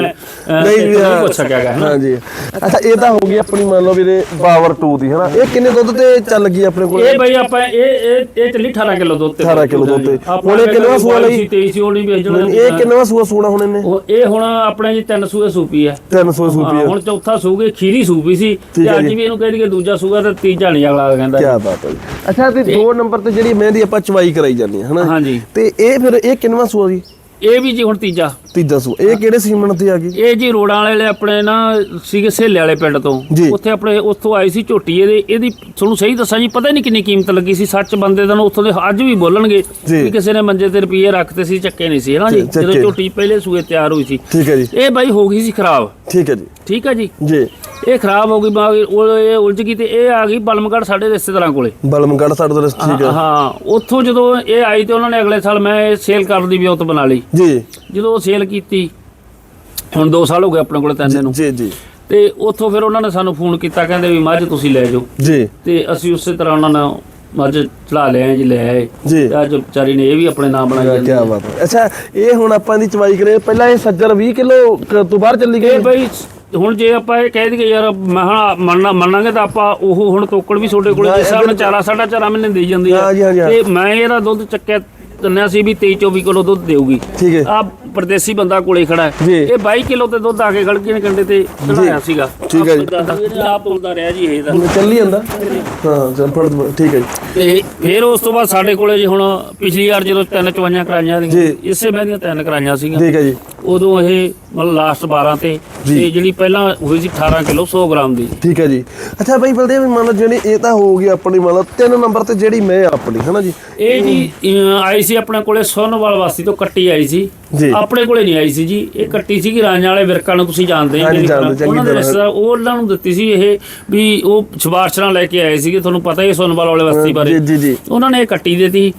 ਨਹੀਂ ਪੁੱਛ ਸਕਿਆਗਾ ਹਾਂ ਜੀ ਅੱਛਾ ਇਹ ਤਾਂ ਹੋ ਗਈ ਆਪਣੀ ਮੰਨ ਲਓ ਵੀਰੇ ਪਾਵਰ 2 ਦੀ ਹਨਾ? ਇਹ ਕਿੰਨੇ ਦੁੱਧ ਤੇ ਚੱਲ ਗਈ ਆਪਣੇ ਕੋਲ? ਇਹ ਬਈ ਆਪਾਂ ਇਹ ਇਹ ਇਹ ਚੱਲੀ 18 ਕਿਲੋ ਦੁੱਧ ਤੇ। 18 ਕਿਲੋ ਦੁੱਧ ਤੇ। ਹੁਣ ਇਹ ਕਿੰਨਵਾਂ ਸੂਆ ਲਈ? 23 ਉਹ ਨਹੀਂ ਵੇਚਣਾ ਇਹ ਕਿੰਨਾ ਸੂਆ ਸੂਣਾ ਹੁਣ ਇਹਨੇ? ਉਹ ਇਹ ਹੁਣ ਆਪਣੇ ਜੀ ਤਿੰਨ ਸੂਏ ਸੂਪੀ ਹੈ। 300 ਸੂਪੀ ਹਾਂ, ਹੁਣ ਚੌਥਾ ਸੂਗੇ ਖੀਰੀ ਸੂਪੀ ਸੀ। ਠੀਕ ਤੇ ਹੈ ਅੱਜ ਜੀ। ਵੀ ਇਹਨੂੰ ਕਹਿ ਦਈਏ ਦੂਜਾ ਸੂਗਾ ਤੇ ਤੀਜਾ ਨਹੀਂ ਅਗਲਾ ਕਹਿੰਦਾ ਕੀ ਬਾਤ ਹੈ ਜੀ। ਅੱਛਾ ਤੇ ਦੋ ਨੰਬਰ ਤੇ ਜਿਹੜੀ ਮਹਿੰਦੀ ਆਪਾਂ ਚਵਾਈ ਕਰਾਈ ਜਾਂਦੀ ਹੈ ਹਨਾ ਹਾਂਜੀ। ਤੇ ਇਹ ਫਿਰ ਇਹ ਕਿੰਨਵਾਂ ਸੂਆ ਜੀ? ਇਹ ਵੀ ਜੀ ਹੁਣ ਤੀਜਾ। ਤੀਜਾ ਸੂਆ ਇਹ ਕਿਹੜੇ ਸੀਮਨ ਤੇ ਆ ਗਈ? ਇਹ ਜੀ ਰੋੜਾਂ ਵਾਲੇ ਆਪਣੇ ਨਾ ਸੀਗੇ ਸੇਲੇ ਵਾਲੇ ਪਿੰਡ ਤੋਂ। ਜੀ। ਉੱਥੇ ਆਪਣੇ ਉੱਥੋਂ ਆਈ ਸੀ ਝੋਟੀ ਇਹਦੇ ਇਹਦੀ ਤੁਹਾਨੂੰ ਸਹੀ ਦੱਸਾਂ ਜੀ ਪਤਾ ਨਹੀਂ ਕਿੰਨੀ ਕੀਮਤ ਲੱਗੀ ਸੀ ਸੱਚ ਬੰਦੇ ਦਾ ਉੱਥੋਂ ਦੇ ਅੱਜ ਵੀ ਬੋਲਣਗੇ ਜੀ। ਵੀ ਕਿਸੇ ਨੇ ਮੰਜੇ ਤੇ ਰੁਪਏ ਰੱਖਤੇ ਸੀ ਚੱਕੇ ਨਹੀਂ ਸੀ ਹੈ ਨਾ ਜੀ? ਚੱਕੇ। ਜਦੋਂ ਝੋਟੀ ਪਹਿਲੇ ਸੂਏ ਤਿਆਰ ਹੋਈ ਸੀ। ਠੀਕ ਹੈ ਜੀ। ਇਹ ਬਾਈ ਹੋ ਗਈ ਸੀ ਖਰਾਬ। ਠੀਕ ਹੈ ਜੀ। ਠੀਕ ਹੈ ਜੀ? ਜੀ। ਇਹ ਖਰਾਬ ਹੋ ਗਈ ਬਾ- ਉਹ ਇਹ ਉਲਝ ਗਈ ਤੇ ਇਹ ਆ ਗਈ ਬਲਮਗੜ ਸਾਡੇ ਰਿਸ਼ਤੇਦਾਰਾਂ ਕੋਲੇ। ਬਲਮਗੜ ਸਾਡੇ ਤੋਂ ਠੀਕ ਹੈ। ਹਾਂ ਉੱਥੋਂ ਜਦੋਂ ਇਹ ਆਈ ਤੇ ਉਹਨਾਂ ਨੇ ਅਗਲੇ ਸਾਲ ਮੈਂ ਇਹ ਸੇਲ ਕਰਨ ਦੀ ਵਿਉਂਤ ਬਣਾ ਲਈ। ਜੀ। ਜਦੋਂ ਉਹ ਸੇਲ ਕੀਤੀ ਹੁਣ 2 ਸਾਲ ਹੋ ਗਏ ਆਪਣੇ ਕੋਲੇ ਤਿੰਨ ਨੂੰ। ਜੀ ਜੀ। ਤੇ ਉੱਥੋਂ ਫਿਰ ਉਹਨਾਂ ਨੇ ਸਾਨੂੰ ਫੋਨ ਕੀਤਾ ਕਹਿੰਦੇ ਵੀ ਮੱਝ ਤੁਸੀਂ ਲੈ ਜਾਓ। ਜੀ। ਤੇ ਅਸੀਂ ਉਸੇ ਤਰ੍ਹਾਂ ਉਹਨਾਂ ਨਾਲ ਮੱਝ ਚੜਾ ਲਿਆ ਜੀ ਲੈ ਆਏ। ਜੀ। ਅੱਜ ਵਿਚਾਰੀ ਨੇ ਇਹ ਵੀ ਆਪਣੇ ਨਾਮ ਜਾਂਦੀ ਕੀ ਬਾਤ ਹੈ। ਅੱਛਾ ਇਹ ਹੁਣ ਆਪਾਂ ਦੀ ਚਵਾਈ ਕਰੇ ਪਹਿਲਾਂ ਇਹ ਸੱਜਰ 20 ਕਿਲੋ ਤੋਂ ਬਾਹਰ ਚੱਲੀ ਇਹ ਗਈ ਬਈ ਹੁਣ ਜੇ ਆਪਾਂ ਇਹ ਕਹਿ ਦਈਏ ਯਾਰ ਮੈਂ ਹਾਂ ਮੰਨਣਾ ਮੰਨਾਂਗੇ ਤਾਂ ਆਪਾਂ ਉਹ ਹੁਣ ਤੋਕੜ ਵੀ ਤੁਹਾਡੇ ਕੋਲੇ ਜਿਸ ਹਿਸਾਬ ਨਾਲ ਚਾਰਾ ਸਾਢਾ ਚਾਰਾ ਮਹੀਨੇ ਦੇਈ ਜਾਂਦੀ ਹਾਂ। ਤੇ ਮੈਂ ਇਹਦਾ ਦੁੱਧ ਚੱਕਿਆ ਤੰਨਿਆ ਸੀ ਵੀ 23 24 ਕਿਲੋ ਦੁੱਧ ਦੇਊਗੀ। ਠੀਕ ਹੈ। ਆ ਪਰਦੇਸੀ ਬੰਦਾ ਕੋਲੇ ਖੜਾ ਹੈ। ਇਹ 22 ਕਿਲੋ ਤੇ ਦੁੱਧ ਆ ਕੇ ਗੜਕੇ ਨੇ ਕੰਡੇ ਤੇ ਚੜਾਇਆ ਸੀਗਾ। ਠੀਕ ਹੈ ਜੀ। ਆਪ ਹੁੰਦਾ ਰਿਹਾ ਜੀ ਇਹ ਦਾ ਚੱਲੀ ਜਾਂਦਾ? ਹਾਂ ਚੱਲ ਫੜ ਠੀਕ ਹੈ ਜੀ। ਤੇ ਫਿਰ ਉਸ ਤੋਂ ਬਾਅਦ ਸਾਡੇ ਕੋਲੇ ਜੀ ਹੁਣ ਪਿਛਲੀ ਵਾਰ ਜਦੋਂ ਤਿੰਨ ਚਵਾਈਆਂ ਕਰਾਈਆਂ। ਸੀ ਇਸੇ ਮੈਂ ਦੀਆਂ ਤਿੰਨ ਕਰਾਈਆਂ ਸੀਗੀਆਂ। ਠੀਕ ਹੈ ਜੀ। ਉਦੋਂ ਇਹ ਮਤਲਬ ਲਾਸਟ 12 ਤੇ। ਤੇ ਜਿਹੜੀ ਪਹਿਲਾਂ ਹੋਈ ਸੀ 18 ਕਿਲੋ 100 ਗ੍ਰਾਮ ਦੀ। ਠੀਕ ਹੈ ਜੀ। ਅੱਛਾ ਬਾਈ ਬਲਦੇਵ ਮੰਨ ਲਓ ਜਿਹੜੀ ਇਹ ਤਾਂ ਹੋ ਗਈ ਆਪਣੀ ਮੰਨ ਲਓ ਤਿੰਨ ਨੰਬਰ ਤੇ ਜਿਹੜੀ ਮੈਂ ਆਪਣੀ ਹਨਾ ਜੀ? ਇਹ ਜੀ ਆਈ ਸੀ ਆਪਣੇ ਕੋਲੇ ਸੋਨਵਾਲ ਵਾਸੀ ਤੋਂ ਕੱਟੀ ਆਈ ਸੀ। ਜੀ। ਆਪਣੇ ਕੋਲੇ ਨਹੀਂ ਆਈ ਸੀ ਜੀ। ਇਹ ਕੱਟੀ ਸੀ ਰਾਂਝਾਂ ਵਾਲੇ ਵਿਰਕਾਂ ਨੂੰ ਤੁਸੀਂ ਜਾਣਦੇ ਹੋ ਉਹਨਾਂ ਦੇ। ਰਿਸ਼ਤੇਦਾਰ ਉਹ ਉਹਨਾਂ ਨੂੰ ਦਿੱਤੀ ਸੀ ਇਹ ਵੀ ਉਹ ਸਿਫਾਰਸ਼ਾਂ ਲੈ ਕੇ ਆਏ ਸੀਗੇ। ਤੁਹਾਨੂੰ ਪਤਾ ਹੀ ਹੈ ਸੋਨਵਾਲ ਵਾਲੇ ਵਸਤੀ ਬਾਰੇ। ਜੀ ਜੀ ਜੀ। ਉਹਨਾਂ ਨੇ ਇਹ ਕੱਟੀ ਦਿੱਤੀ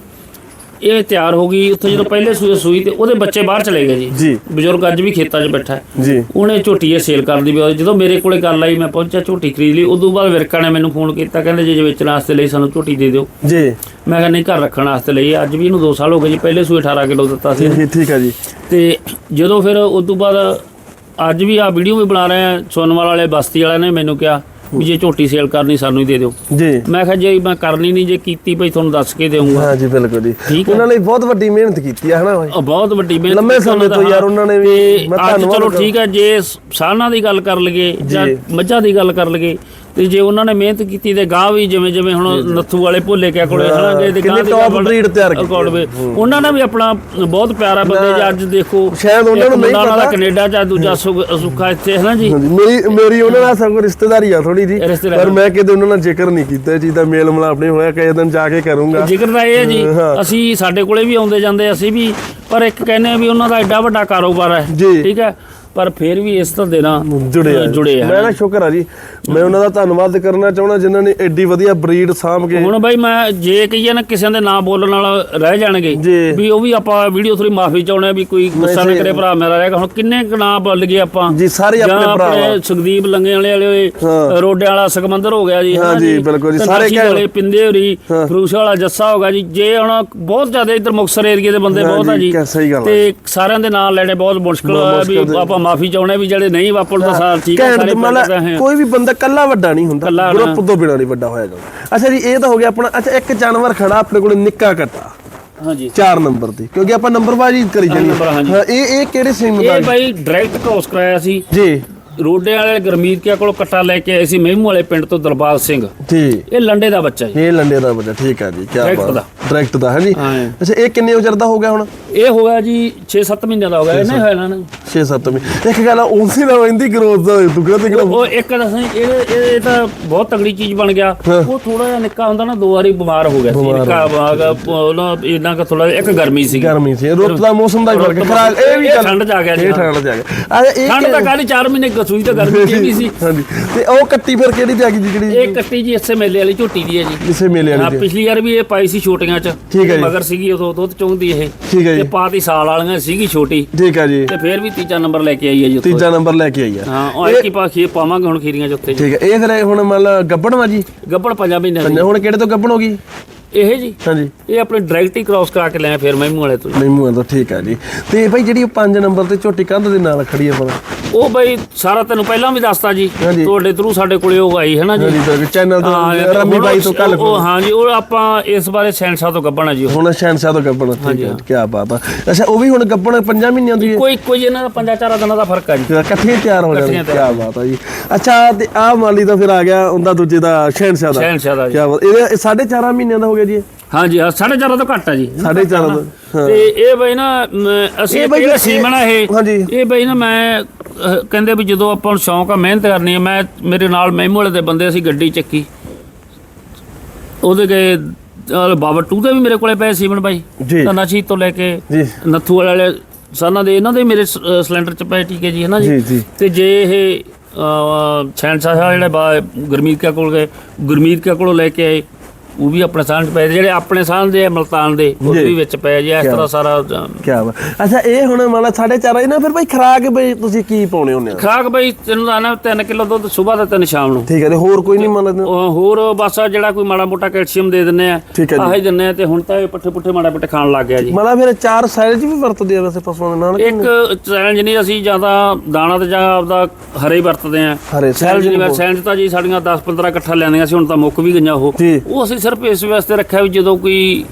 ਇਹ ਤਿਆਰ ਹੋ ਗਈ ਉੱਥੇ ਜਦੋਂ ਪਹਿਲੇ ਸੂਏ ਸੂਈ ਤੇ ਉਹਦੇ ਬੱਚੇ ਬਾਹਰ ਚਲੇ ਗਏ ਜੀ। ਜੀ। ਬਜ਼ੁਰਗ ਅੱਜ ਵੀ ਖੇਤਾਂ 'ਚ ਬੈਠਾ ਹੈ। ਜੀ। ਉਹਨੇ ਝੋਟੀ ਇਹ ਸੇਲ ਕਰਨ ਦੀ ਵੀ ਉਹਦੀ- ਜਦੋਂ ਮੇਰੇ ਕੋਲੇ ਗੱਲ ਆਈ ਮੈਂ ਪਹੁੰਚਿਆ ਝੋਟੀ ਖਰੀਦ ਲਈ। ਉਦੋਂ ਬਾਅਦ ਵਿਰਕਾ ਨੇ ਮੈਨੂੰ ਫੋਨ ਕੀਤਾ ਕਹਿੰਦੇ ਜੇ ਵੇਚਣ ਵਾਸਤੇ ਲਈ ਸਾਨੂੰ ਝੋਟੀ ਦੇ ਦਿਓ। ਜੀ। ਮੈਂ ਕਿਹਾ ਨਹੀਂ ਘਰ ਰੱਖਣ ਵਾਸਤੇ ਲਈ ਹੈ। ਅੱਜ ਵੀ ਇਹਨੂੰ 2 ਸਾਲ ਹੋ ਗਏ ਜੀ ਪਹਿਲੇ ਸੂਏ 18 ਕਿਲੋ ਦਿੱਤਾ ਸੀ। ਠੀਕ ਠੀਕ ਹੈ ਜੀ। ਤੇ ਜਦੋਂ ਫਿਰ ਉਸ ਤੋਂ ਬਾਅਦ ਅੱਜ ਵੀ ਆ ਵੀਡੀਓ ਵੀ ਬਣਾ ਰਹੇ ਆ ਸੋਨਵਾਲ ਵਾਲੇ ਬਸਤੀ ਵਾਲਿਆਂ ਨੇ ਮੈਨੂੰ ਕਿਹਾ ਵੀ ਜੇ ਝੋਟੀ ਸੇਲ ਕਰਨੀ ਸਾਨੂੰ ਹੀ ਦੇ ਦਿਓ ਜੀ ਮੈਂ ਕਿਹਾ ਜੇ ਮੈਂ ਕਰਨੀ ਨਹੀਂ ਜੇ ਕੀਤੀ ਭਈ ਤੁਹਾਨੂੰ ਦੱਸ ਕੇ ਦੇਵਾਂਗਾ ਹਾਂ ਜੀ ਬਿਲਕੁਲ ਜੀ ਠੀਕ ਹੈ। ਉਹਨਾਂ ਨੇ ਬਹੁਤ ਵੱਡੀ ਮਿਹਨਤ ਕੀਤੀ ਹੈ ਹਨਾ ਉਹ ਬਹੁਤ ਵੱਡੀ ਮਿਹਨਤ ਲੰਮੇ ਕੀਤੀ ਸਮੇਂ ਦਾ, ਤੋਂ ਯਾਰ ਉਹਨਾਂ ਨੇ ਵੀ- ਤੇ ਮੈਂ ਅੱਜ ਧੰਨਵਾਦ ਚਲੋ ਕਰਦਾ। ਠੀਕ ਹੈ ਜੇ ਸਾਨਾਂ ਦੀ ਗੱਲ ਕਰ ਲਈਏ ਜਾਂ ਜੀ। ਮੱਝਾਂ ਦੀ ਗੱਲ ਕਰ ਲਈਏ ਤੇ ਜੇ ਉਹਨਾਂ ਨੇ ਮਿਹਨਤ ਕੀਤੀ ਤੇ ਗਾਂ ਵੀ ਜਿਵੇਂ ਜਿਵੇਂ ਹੁਣ ਨੱਥੂ ਵਾਲੇ ਭੁੱਲੇ ਕਿਆ ਕੋਲੇ ਹਨਾ ਜੇ ਕਿੰਨੀ top breed ਤਿਆਰ ਕੀਤੀ ਵੇ ਉਹਨਾਂ ਨੇ ਵੀ ਆਪਣਾ ਬਹੁਤ ਪਿਆਰਾ ਬੰਦੇ ਜੀ ਅੱਜ ਦੇਖੋ ਸ਼ਾਇਦ ਉਹਨਾਂ ਨੂੰ ਨਹੀਂ ਦਾ ਪਤਾ। ਕੈਨੇਡਾ ਚ ਆ, ਦੂਜਾ ਸੁਖ- ਇੱਥੇ ਹੈ ਨਾ ਜੀ ਮੇਰੀ ਮੇਰੀ ਉਹਨਾਂ ਨਾਲ ਸਭ ਰਿਸ਼ਤੇਦਾਰੀ ਆ ਥੋੜੀ ਜੀ। ਪਰ ਮੈਂ ਕਿਤੇ ਉਹਨਾਂ ਨਾਲ ਜ਼ਿਕਰ ਨਹੀਂ ਕੀਤਾ ਚੀਜ਼ ਦਾ ਮੇਲ ਮਿਲਾਪ ਨਹੀਂ ਹੋਇਆ ਕਿਸੇ ਦਿਨ ਜਾ ਕੇ ਕਰੂੰਗਾ ਜ਼ਿਕਰ ਤਾਂ ਇਹ ਹੈ ਜੀ। ਅਸੀਂ ਸਾਡੇ ਕੋਲੇ ਵੀ ਆਉਂਦੇ ਜਾਂਦੇ ਅਸੀਂ ਵੀ ਪਰ ਇੱਕ ਕਹਿੰਦੇ ਆ ਵੀ ਉਹਨਾਂ ਦਾ ਐਡਾ ਵੱਡਾ ਕਾਰੋਬਾਰ ਹੈ ਜੀ। ਠੀਕ ਹੈ ਪਰ ਫਿਰ ਵੀ ਇਸ ਧੰਦੇ ਨਾਲ ਜੁੜੇ ਆ ਜੁੜੇ ਆ ਮੈਂ ਨਾ ਸ਼ੁਕਰ ਆ ਜੀ ਮੈਂ ਉਹਨਾਂ ਦਾ ਧੰਨਵਾਦ ਕਰਨਾ ਚਾਹੁੰਦਾ ਜਿਨ੍ਹਾਂ ਨੇ ਐਡੀ ਵਧੀਆ ਬਰੀਡ ਸਾਂਭ ਕੇ ਹੁਣ ਬਾਈ ਮੈਂ ਜੇ ਕਹੀਏ ਨਾ ਕਿਸੇ ਦੇ ਨਾਂ ਬੋਲਣ ਨਾਲ ਰਹਿ ਜਾਣਗੇ। ਵੀ ਉਹ ਵੀ ਆਪਾਂ ਵੀਡੀਓ ਥੋੜੀ ਮਾਫੀ ਚਾਹੁੰਦੇ ਆ ਵੀ ਕੋਈ ਗੁੱਸਾ ਨਾ ਕਰੇ ਭਰਾ ਮੇਰਾ ਰਹੇਗਾ ਹੁਣ ਕਿੰਨੇ ਕੁ ਨਾਂ ਬੋਲ ਗਏ ਆਪਾਂ ਜੀ, ਸਾਰੇ ਆਪਣੇ ਭਰਾ। ਸੁਖਦੀਪ ਲੰਗੇ ਵਾਲੇ ਵਾਲੇ। ਰੋਡੇ ਵਾਲਾ ਸਕਮੰਦਰ ਹੋ ਗਿਆ ਜੀ ਹਾਂ ਜੀ, ਬਿਲਕੁਲ ਜੀ, ਸਾਰੇ ਵਾਲੇ ਪਿੰਦੇ ਹੋਰੀ। ਫਰੂਸ਼ ਵਾਲਾ ਜੱਸਾ ਹੋਗਾ ਜੀ ਜੇ ਹੁਣ ਬਹੁਤ ਜ਼ਿਆਦਾ ਇੱਧਰ ਮੁਕਸਰ ਏਰੀਏ ਦੇ ਬੰਦੇ ਬਹੁਤ ਆ ਜੀ, ਆ। ਤੇ ਸਾਰਿਆਂ ਦੇ ਨਾਂ ਲੈਣੇ ਬਹੁਤ ਮੁਸ਼ਕਲ ਮੁਸ਼ਕਿਲ ਵੀ ਦੇ- ਆਪਾਂ ਮਾਫੀ ਚਾਹੁੰਦੇ ਵੀ ਜਿਹੜੇ ਨਹੀਂ ਵਾਪਰ ਤਾਂ ਸਾਰ ਠੀਕ ਹੈ ਸਾਰੇ ਪਿੰਡ ਹੈ ਕੋਈ ਵੀ ਬੰਦਾ ਕੱਲਾ ਵੱਡਾ ਨਹੀਂ ਹੁੰਦਾ। ਗਰੁੱਪ ਤੋਂ ਬਿਨਾਂ ਨਹੀਂ ਵੱਡਾ ਹੋਇਆ ਜਾਂਦਾ ਅੱਛਾ ਜੀ ਇਹ ਤਾਂ ਹੋ ਗਿਆ ਆਪਣਾ ਅੱਛਾ ਇੱਕ ਜਾਨਵਰ ਖੜਾ ਆਪਣੇ ਕੋਲ ਨਿੱਕਾ ਕੱਟਾ। ਹਾਂਜੀ। 4 ਨੰਬਰ ਤੇ ਕਿਉਂਕਿ ਆਪਾਂ ਨੰਬਰਬਾਜ਼ੀ ਕਰੀ ਜਾਣੀ ਨੰਬਰ, ਇਹ ਇਹ ਕਿਹੜੇ ਸੀਮ ਇਹ ਬਾਈ ਡਾਇਰੈਕਟ ਕ੍ਰੋਸ ਕਰਾਇਆ ਸੀ। ਜੀ। ਰੋਡੇ ਵਾਲੇ ਗਰਮੀਤ ਕਿਆ ਕੋਲ ਕੱਟਾ ਲੈ ਕੇ ਆਏ ਸੀ? ਮਹਿਮੂ ਵਾਲੇ ਪਿੰਡ ਤੋਂ ਦਰਬਾਰ ਸਿੰਘ। ਜੀ। ਇਹ ਲੰਡੇ ਦਾ ਬੱਚਾ ਜੀ। ਇਹ ਲੰਡੇ ਦਾ ਬੱਚਾ ਠੀਕ ਆ ਜੀ ਕੀ ਬਾਤ। ਡਾਇਰੈਕਟ ਦਾ ਹੈ ਜੀ? ਹਾਂ। ਅੱਛਾ ਇਹ ਕਿੰਨੇ ਉਜਰ ਦਾ ਹੋ ਗਿਆ ਹੁਣ? ਇਹ ਹੋਇਆ ਜੀ 6-7 ਮਹੀਨਿਆਂ ਦਾ ਹੋ ਗਿਆ ਇਹਨੇ ਹੋਇਆ ਨਾ। 6-7 ਮਹੀਨੇ। ਇੱਕ ਗੱਲ ਉਸੇ ਨਾਲ ਇੰਦੀ ਗਰੋਥ ਦਾ ਤੂੰ ਕਹਿੰਦਾ ਕਿ ਉਹ ਇੱਕ ਦੱਸਾਂ ਇਹ ਇਹ ਤਾਂ ਬਹੁਤ ਤਗੜੀ ਚੀਜ਼ ਬਣ ਗਿਆ। ਹਾਂ। ਉਹ ਥੋੜਾ ਜਿਹਾ ਨਿੱਕਾ ਹੁੰਦਾ ਨਾ ਦੋ ਵਾਰੀ ਬਿਮਾਰ ਹੋ ਗਿਆ ਸੀ। ਨਿੱਕਾ ਬਾਗਾ ਉਹਨਾਂ ਇਹਨਾਂ ਕਾ ਥੋੜਾ ਇੱਕ ਗਰਮੀ ਸੀ ਗਰਮੀ ਸੀ। ਰੁੱਤ ਦਾ ਮੌਸਮ ਦਾ ਹੀ ਫ਼ਰਕ ਹੈ। ਖਰਾਕ ਇਹ ਵੀ ਠੰਡ ਚ ਆ ਗਿਆ ਜੀ। ਠੰਡ ਚ ਆ ਗਿਆ। ਅੱਛਾ ਇਹ ਠੰਡ ਤਾਂ ਕਾਹਦੀ 4 ਮਹੀਨੇ ਗਸੂਈ ਤਾਂ ਗਰਮੀ ਕਿਹੜੀ ਸੀ। ਹਾਂਜੀ। ਤੇ ਉਹ ਕੱਟੀ ਫਿਰ ਕਿਹੜੀ ਤੇ ਆ ਗਈ ਜੀ ਜਿਹੜੀ ਇਹ ਕੱਟੀ ਜੀ ਇਸੇ ਮੇਲੇ ਵਾਲੀ ਝੋਟੀ ਦੀ ਹੈ ਜੀ। ਕਿਸੇ ਮੇਲੇ ਵਾਲੀ ਦੀ? ਪਿਛਲੀ ਵਾਰ ਵੀ ਇਹ ਪਾਈ ਸੀ ਛੋਟੀਆਂ ਚ। ਠੀਕ ਹੈ ਜੀ। ਮਗਰ ਸੀਗੀ ਉਦੋਂ ਦੁੱਧ ਚੁੰਗਦੀ ਇਹ। ਠੀਕ ਹੈ ਤੇ ਜੀ। ਪਾਤੀ ਸਾਲ ਵਾਲੀਆਂ ਸੀਗੀ ਛੋਟੀ। ਠੀਕ ਆ ਜੀ। ਤੇ ਫੇਰ ਵੀ ਤੀਜਾ ਨੰਬਰ ਲੈ ਕੇ ਆਈ ਹੈ ਜੀ ਉੱਥੋਂ। ਤੀਜਾ ਨੰਬਰ ਲੈ ਕੇ ਆਈ ਆ ਹਾਂ ਉਹ ਇੱਕ ਹੀ ਪਾ ਖੀਰ ਪਾਵਾਂਗੇ ਹੁਣ ਖੀਰੀਆਂ ਚ ਉੱਥੇ ਜੀ। ਠੀਕ ਹੈ। ਇਹ ਫਿਰ ਇਹ ਹੁਣ ਮਤਲਬ ਗੱਬੜ ਵਾ ਜੀ? ਗੱਬੜ ਪੰਜਾਂ ਮਹੀਨਿਆਂ ਦੀ। ਹੁਣ ਕਿਹੜੇ ਤੋਂ ਗੱਬੜ ਹੋ ਗਈ? ਇਹ ਜੀ? ਹਾਂਜੀ। ਇਹ ਆਪਣੇ ਡਾਇਰੈਕਟ ਹੀ ਕ੍ਰਾਸ ਕਰਾ ਕੇ ਲਿਆ ਫਿਰ ਮਹਿਮੂ ਵਾਲੇ ਤੋਂ। ਨਹੀਂ ਮੂੰਹ ਤਾਂ ਠੀਕ ਆ ਜੀ। ਤੇ ਭਾਈ ਜਿਹੜੀ ਉਹ 5 ਨੰਬਰ ਤੇ ਝੋਟੀ ਕੰਧ ਦੇ ਨਾਲ ਖੜੀ ਆ ਬਣਾ ਉਹ ਬਈ ਸਾਰਾ ਤੈਨੂੰ ਪਹਿਲਾਂ ਵੀ ਦੱਸਤਾ ਜੀ। ਤੁਹਾਡੇ ਥਰੂ ਸਾਡੇ ਕੋਲੇ ਉਹ ਆਈ ਹੈ ਨਾ ਜੀ? ਚੈਨਲ ਹਾਂ, ਤੋਂ ਰਮੀ ਬਾਈ ਤੋਂ ਕੱਲ ਉਹ ਹਾਂਜੀ ਉਹ ਆਪਾਂ ਇਸ ਬਾਰੇ ਸੈਂਸਾ ਤੋਂ ਗੱਬਣਾ ਜੀ। ਹੁਣ ਸ਼ਹਿਨਸ਼ਾਹ ਤੋਂ ਗੱਬੜ ਠੀਕ ਹੈ। ਕੀ ਬਾਤ ਆ। ਅੱਛਾ ਉਹ ਵੀ ਹੁਣ ਗੱਬੜ 5 ਮਹੀਨਿਆਂ ਦੀ ਹੈ ਕੋਈ ਕੋਈ ਇਹਨਾਂ ਦਾ ਪੰਜਾਂ ਚਾਰਾਂ ਦਿਨਾਂ ਦਾ ਫ਼ਰਕ ਆ ਜੀ। ਇਕੱਠੇ ਤਿਆਰ ਹੋ ਇਕੱਠੀਆਂ ਕੀ ਬਾਤ ਆ ਜੀ। ਅੱਛਾ ਤੇ ਆਹ ਮਾਲੀ ਤਾਂ ਫਿਰ ਆ ਗਿਆ ਉਹਦਾ ਦੂਜੇ ਦਾ ਸ਼ਹਿਨਸ਼ਾਹ ਦਾ। ਸ਼ਹਿਨਸ਼ਾਹ ਦਾ ਜੀ। ਕੀ ਬਾਤ ਇਹ ਸਾਢੇ 4 ਮਹੀਨਿਆਂ ਦਾ ਹੋ ਗਿਆ ਜੀ ਇਹ? ਹਾਂਜੀ ਹਾਂ ਸਾਢੇ ਚਾਰਾਂ ਤੋਂ ਘੱਟ ਆ ਜੀ। ਸਾਢੇ ਚਾਰਾਂ ਦਾ ਹਾਂ। ਤੇ ਇਹ ਬਈ ਨਾ ਅਸੀਂ ਇਹ ਬਈ ਸੀਮਣਾ ਇਹ। ਇਹ ਬਈ ਨਾ ਮੈਂ ਕਹਿੰਦੇ ਵੀ ਜਦੋਂ ਆਪਾਂ ਨੂੰ ਸ਼ੌਂਕ ਆ ਮਿਹਨਤ ਕਰਨੀ ਹੈ ਮੈਂ ਮੇਰੇ ਨਾਲ ਮਹਿਮੂ ਵਾਲੇ ਦੇ ਬੰਦੇ ਅਸੀਂ ਗੱਡੀ ਚੱਕੀ। ਉਹਦੇ ਗਏ ਬਾਬਾ ਟੂ ਦੇ ਵੀ ਮੇਰੇ ਕੋਲੇ ਪਏ ਸੀਮਣ ਬਾਈ। ਜੀ। ਤਨਾਸ਼ੀ ਤੋਂ ਲੈ ਕੇ ਜੀ। ਨੱਥੂ ਵਾਲੇ ਸਾਨਾਂ ਦੇ ਇਹਨਾਂ ਦੇ ਮੇਰੇ ਸਿਲੰਡਰ ਚ ਪਏ ਜੀ ਹੈ ਜੀ, ਜੀ। ਤੇ ਜੇ ਇਹ ਸੈਂਸਾ ਸਾਹਿਬ ਜਿਹੜੇ ਗੁਰਮੀਤ ਕੇ ਕੋਲ ਗਏ ਗੁਰਮੀਤ ਕੇ ਕੋਲੋਂ ਲੈ ਕੇ ਆਏ। ਉਹ ਵੀ ਆਪਣੇ ਚ ਪਏ ਜਿਹੜੇ ਆਪਣੇ ਸਾਹ ਦੇ ਆ, ਮਲਤਾਨ ਦੇ ਉਹ ਜੀ। ਵੀ ਵਿੱਚ ਪਏ ਜੀ ਇਸ ਕਿਆ ਤਰ੍ਹਾਂ ਸਾਰਾ ਕੀ ਬਾਤ। ਅੱਛਾ ਇਹ ਹੁਣ ਮੰਨ ਲਾ 4.5 ਇਹਨਾਂ ਫਿਰ ਭਾਈ ਖਰਾਕ ਬਈ ਤੁਸੀਂ ਕੀ ਪਾਉਣੇ ਹੁੰਦੇ ਆ ਖਰਾਕ ਬਈ ਤੈਨੂੰ ਨਾ 3 ਕਿਲੋ ਦੁੱਧ ਸਵੇਰ ਦਾ ਤਿੰਨ ਸ਼ਾਮ ਨੂੰ। ਠੀਕ ਹੈ ਤੇ ਹੋਰ ਕੋਈ ਨਹੀਂ ਮੰਨ ਲਾ ਉਹ ਹੋਰ ਬਸ ਆਹ ਜਿਹੜਾ ਕੋਈ ਮਾੜਾ ਮੋਟਾ ਕੈਲਸ਼ੀਅਮ ਦੇ ਦਿੰਨੇ ਆ ਠੀਕ ਹੈ ਜੀ। ਆਹੀ ਦਿੰਨੇ ਆ ਤੇ ਹੁਣ ਤਾਂ ਇਹ ਪੱਠੇ ਪੁੱਠੇ ਮਾੜਾ ਮੋਟਾ ਖਾਣ ਲੱਗ ਗਿਆ ਜੀ। ਮੰਨ ਲਾ ਫਿਰ ਚਾਰ ਸਾਈਜ਼ ਵੀ ਵਰਤਦੇ ਆ ਵੈਸੇ ਪਸ਼ੂਆਂ ਦੇ ਨਾਲ ਕਿ ਇੱਕ ਚੈਲੰਜ ਨਹੀਂ ਅਸੀਂ ਜ਼ਿਆਦਾ ਦਾਣਾ ਤੇ ਜਾਂ ਆਪਦਾ ਹਰੇ ਹੀ ਵਰਤਦੇ ਆ। ਹਰੇ ਸੈਲਜ ਨਹੀਂ ਸੈਲਜ ਤਾਂ ਜੀ ਸਾਡੀਆਂ 10 15 ਇਕੱਠਾ ਲੈਂਦੀਆਂ ਸੀ ਹੁਣ ਤਾਂ ਮੁੱਕ ਵੀ ਗਈਆਂ ਉਹ। ਜੀ। ਉਹ ਅਸੀਂ ਸਿਰਫ ਇਸ ਵਾਸਤੇ ਰੱਖਿਆ ਵੀ ਜਦੋਂ ਕੋਈ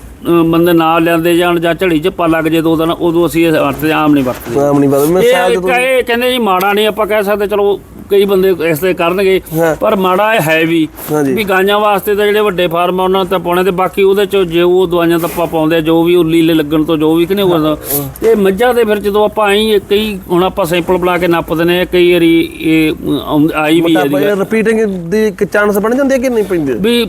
ਬੰਦੇ ਨਾਲ ਲੈਂਦੇ ਜਾਣ ਜਾਂ ਝੜੀ ਚ ਪਾ ਲੱਗ ਜੇ ਦੋ ਦਿਨ ਉਦੋਂ ਅਸੀਂ ਇਹ ਵਰਤਦੇ ਆਮ ਨਹੀਂ ਵਰਤਦੇ। ਨਾਮ ਨਹੀਂ ਪਤਾ ਮੈਂ ਇਹ ਕਹਿੰਦੇ ਜੀ ਮਾੜਾ ਨਹੀਂ ਆਪਾਂ ਕਹਿ ਸਕਦੇ ਚਲੋ ਕਈ ਬੰਦੇ ਇਸ ਤੇ ਕਰਨਗੇ। ਪਰ ਮਾੜਾ ਇਹ ਹੈ ਵੀ। ਵੀ ਗਾਂਆਂ ਵਾਸਤੇ ਤਾਂ ਜਿਹੜੇ ਵੱਡੇ ਫਾਰਮ ਆ ਉਹਨਾਂ ਤੇ ਪਾਉਣੇ ਤੇ ਬਾਕੀ ਉਹਦੇ ਚ ਜੇ ਉਹ ਦਵਾਈਆਂ ਤਾਂ ਆਪਾਂ ਪਾਉਂਦੇ ਜੋ ਵੀ ਉੱਲੀਲੇ ਲੱਗਣ ਤੋਂ ਜੋ ਵੀ ਕਿ ਨਹੀਂ ਹੋਦਾ ਇਹ ਮੱਝਾਂ ਦੇ ਫਿਰ ਜਦੋਂ ਆਪਾਂ ਆਈ ਕਈ ਹੁਣ ਆਪਾਂ ਸੈਂਪਲ ਬਣਾ ਕੇ ਨੱਪਦੇ ਨੇ ਕਈ ਵਾਰੀ ਇਹ ਆਈ ਵੀ ਹੈ ਰਿਪੀਟਿੰਗ ਦੀ ਇੱਕ ਚਾਂਸ ਬਣ ਜਾਂਦੇ ਕਿ ਨਹੀਂ ਪੈਂਦੇ? ਵੀ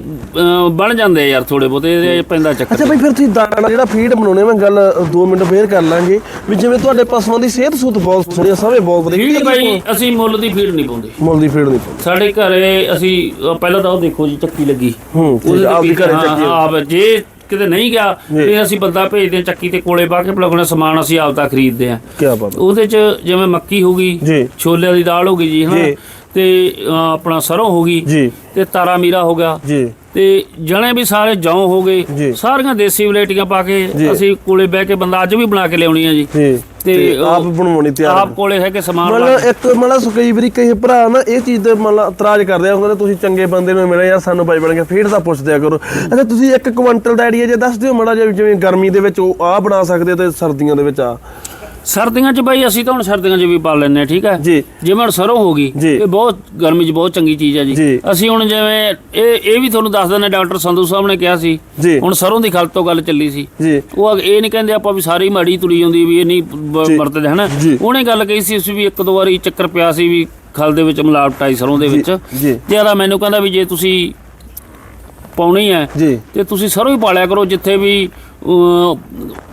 ਬਣ ਜਾਂਦੇ ਯਾਰ ਥੋੜੇ ਬਹੁਤੇ ਇਹ ਪੈਂਦਾ ਚੱਕਰ। ਅੱਛਾ ਭਾਈ ਫਿਰ ਤੁਸੀਂ ਦਾਣਾ ਜਿਹੜਾ ਫੀਡ ਬਣਾਉਣੇ ਮੈਂ ਗੱਲ 2 ਮਿੰਟ ਫੇਰ ਕਰ ਲਾਂਗੇ ਵੀ ਜਿਵੇਂ ਤੁਹਾਡੇ ਪਸ਼ੂਆਂ ਦੀ ਸਿਹਤ ਸੁਤ ਬਹੁਤ ਸੋਹਣੀ ਸਭੇ ਬਹੁਤ ਵਧੀਆ। ਅਸੀਂ ਮੁੱਲ ਦੀ ਫੀਡ ਨਹੀਂ ਪਾਉਂਦੇ ਮੁੱਲ ਦੀ ਫੀਡ ਨਹੀਂ ਪਾਉਂਦੇ। ਸਾਡੇ ਘਰੇ ਅਸੀਂ ਪਹਿਲਾਂ ਤਾਂ ਉਹ ਦੇਖੋ ਜੀ ਚੱਕੀ ਲੱਗੀ। ਹੂੰ ਠੀਕ ਉਹਦੇ ਆ, ਆਪ ਦੀ ਤੇ ਘਰੇ ਹਾਂ, ਚੱਕੀ ਆਪ ਜੇ ਕਿਤੇ ਨਹੀਂ ਗਿਆ ਫਿਰ ਅਸੀਂ ਬੰਦਾ ਭੇਜਦੇ ਹਾਂ ਚੱਕੀ ਤੇ ਕੋਲੇ ਪਾ ਕੇ ਪਲਾਉਣਾ ਸਮਾਨ ਅਸੀਂ ਆਪ ਦਾ ਖਰੀਦਦੇ ਆ ਕੀ ਬਾਤ ਉਹਦੇ ਚ ਜਿਵੇਂ ਮੱਕੀ ਹੋ ਗਈ ਜੀ। ਛੋਲਿਆਂ ਦੀ ਦਾਲ ਹੋ ਗਈ ਜੀ ਹਨਾ? ਜੀ। ਤੇ ਆਪਣਾ ਸਰੋਂ ਹੋ ਗਈ ਜੀ। ਤੇ ਤਾਰਾ ਮੀਰਾ ਹੋ ਗਿਆ। ਜੀ। ਤੇ ਜਣੇ ਵੀ ਸਾਰੇ ਜੌਂ ਹੋ ਜੀ। ਗਏ ਸਾਰੀਆਂ ਦੇਸੀ ਵੈਰਾਈਟੀਆਂ ਪਾ ਕੇ ਜੀ। ਅਸੀਂ ਕੋਲੇ ਬਹਿ ਕੇ ਬੰਦਾ ਅੱਜ ਵੀ ਬਣਾ ਕੇ ਲਿਆਉਣੀ ਆ ਜੀ। ਜੀ। ਤੇ ਤੇ ਆਪ ਬਣਵਾਉਣੀ ਤਿਆਰ ਆਪ ਕੋਲੇ ਹੈ ਕਿ ਸਮਾਨ ਮਤਲਬ ਇੱਕ ਮਤਲਬ ਕਈ ਵਾਰੀ ਕਈ ਭਰਾ ਨਾ ਇਹ ਚੀਜ਼ ਦੇ ਮਤਲਬ ਇਤਰਾਜ਼ ਕਰਦੇ ਆ ਕਹਿੰਦੇ ਤੁਸੀਂ ਚੰਗੇ ਬੰਦੇ ਨੂੰ ਮਿਲੇ ਯਾਰ ਸਾਨੂੰ ਬਾਈ ਬਣ ਕੇ ਫੀਡ ਦਾ ਪੁੱਛਦਿਆ ਕਰੋ। ਅੱਛਾ ਤੁਸੀਂ ਇੱਕ ਕੁਇੰਟਲ ਦਾ ਆਈਡੀਆ ਜੇ ਦੱਸ ਦਿਓ ਮੜਾ ਜਿਵੇਂ ਗਰਮੀ ਦੇ ਵਿੱਚ ਉਹ ਆ ਬਣਾ ਸਕਦੇ ਤੇ ਸਰਦੀਆਂ ਦੇ ਵਿੱਚ ਆ। ਸਰਦੀਆਂ 'ਚ ਬਾਈ ਅਸੀਂ ਤਾਂ ਹੁਣ ਸਰਦੀਆਂ 'ਚ ਵੀ ਪਾ ਲੈਂਦੇ ਹਾਂ ਠੀਕ ਹੈ? ਜੀ। ਜਿਵੇਂ ਹੁਣ ਸਰੋਂ ਹੋ ਗਈ ਜੀ। ਇਹ ਬਹੁਤ ਗਰਮੀ 'ਚ ਬਹੁਤ ਚੰਗੀ ਚੀਜ਼ ਹੈ ਜੀ। ਜੀ। ਅਸੀਂ ਹੁਣ ਜਿਵੇਂ ਇਹ ਇਹ ਵੀ ਤੁਹਾਨੂੰ ਦੱਸ ਦਿੰਦੇ ਡਾਕਟਰ ਸੰਧੂ ਸਾਹਿਬ ਨੇ ਕਿਹਾ ਸੀ। ਜੀ। ਹੁਣ ਸਰੋਂ ਦੀ ਖਲ ਤੋਂ ਗੱਲ ਚੱਲੀ ਸੀ। ਜੀ। ਉਹ ਇਹ ਨਹੀਂ ਕਹਿੰਦੇ ਆਪਾਂ ਵੀ ਸਾਰੀ ਮਾੜੀ ਤੁਰੀ ਜਾਂਦੀ ਵੀ ਇਹ ਨਹੀਂ ਬ- ਜੀ। ਵਰਤਦੇ ਹਨਾ? ਜੀ। ਉਹਨੇ ਗੱਲ ਕਹੀ ਸੀ ਅਸੀਂ ਵੀ ਇੱਕ ਦੋ ਵਾਰੀ ਚੱਕਰ ਪਿਆ ਸੀ ਵੀ ਖਲ ਦੇ ਵਿੱਚ ਮਿਲਾਵਟ ਆਈ ਸਰੋਂ ਦੇ ਵਿੱਚ। ਜੀ। ਤੇ ਆਦਾ ਮੈਨੂੰ ਕਹਿੰਦਾ ਵੀ ਜੇ ਤੁਸੀਂ ਪਾਉਣੀ ਹੈ ਜੀ। ਤੇ ਤੁਸੀਂ ਸਰੋਂ ਹੀ ਪਾਲਿਆ ਕਰੋ ਜਿੱਥੇ ਵੀ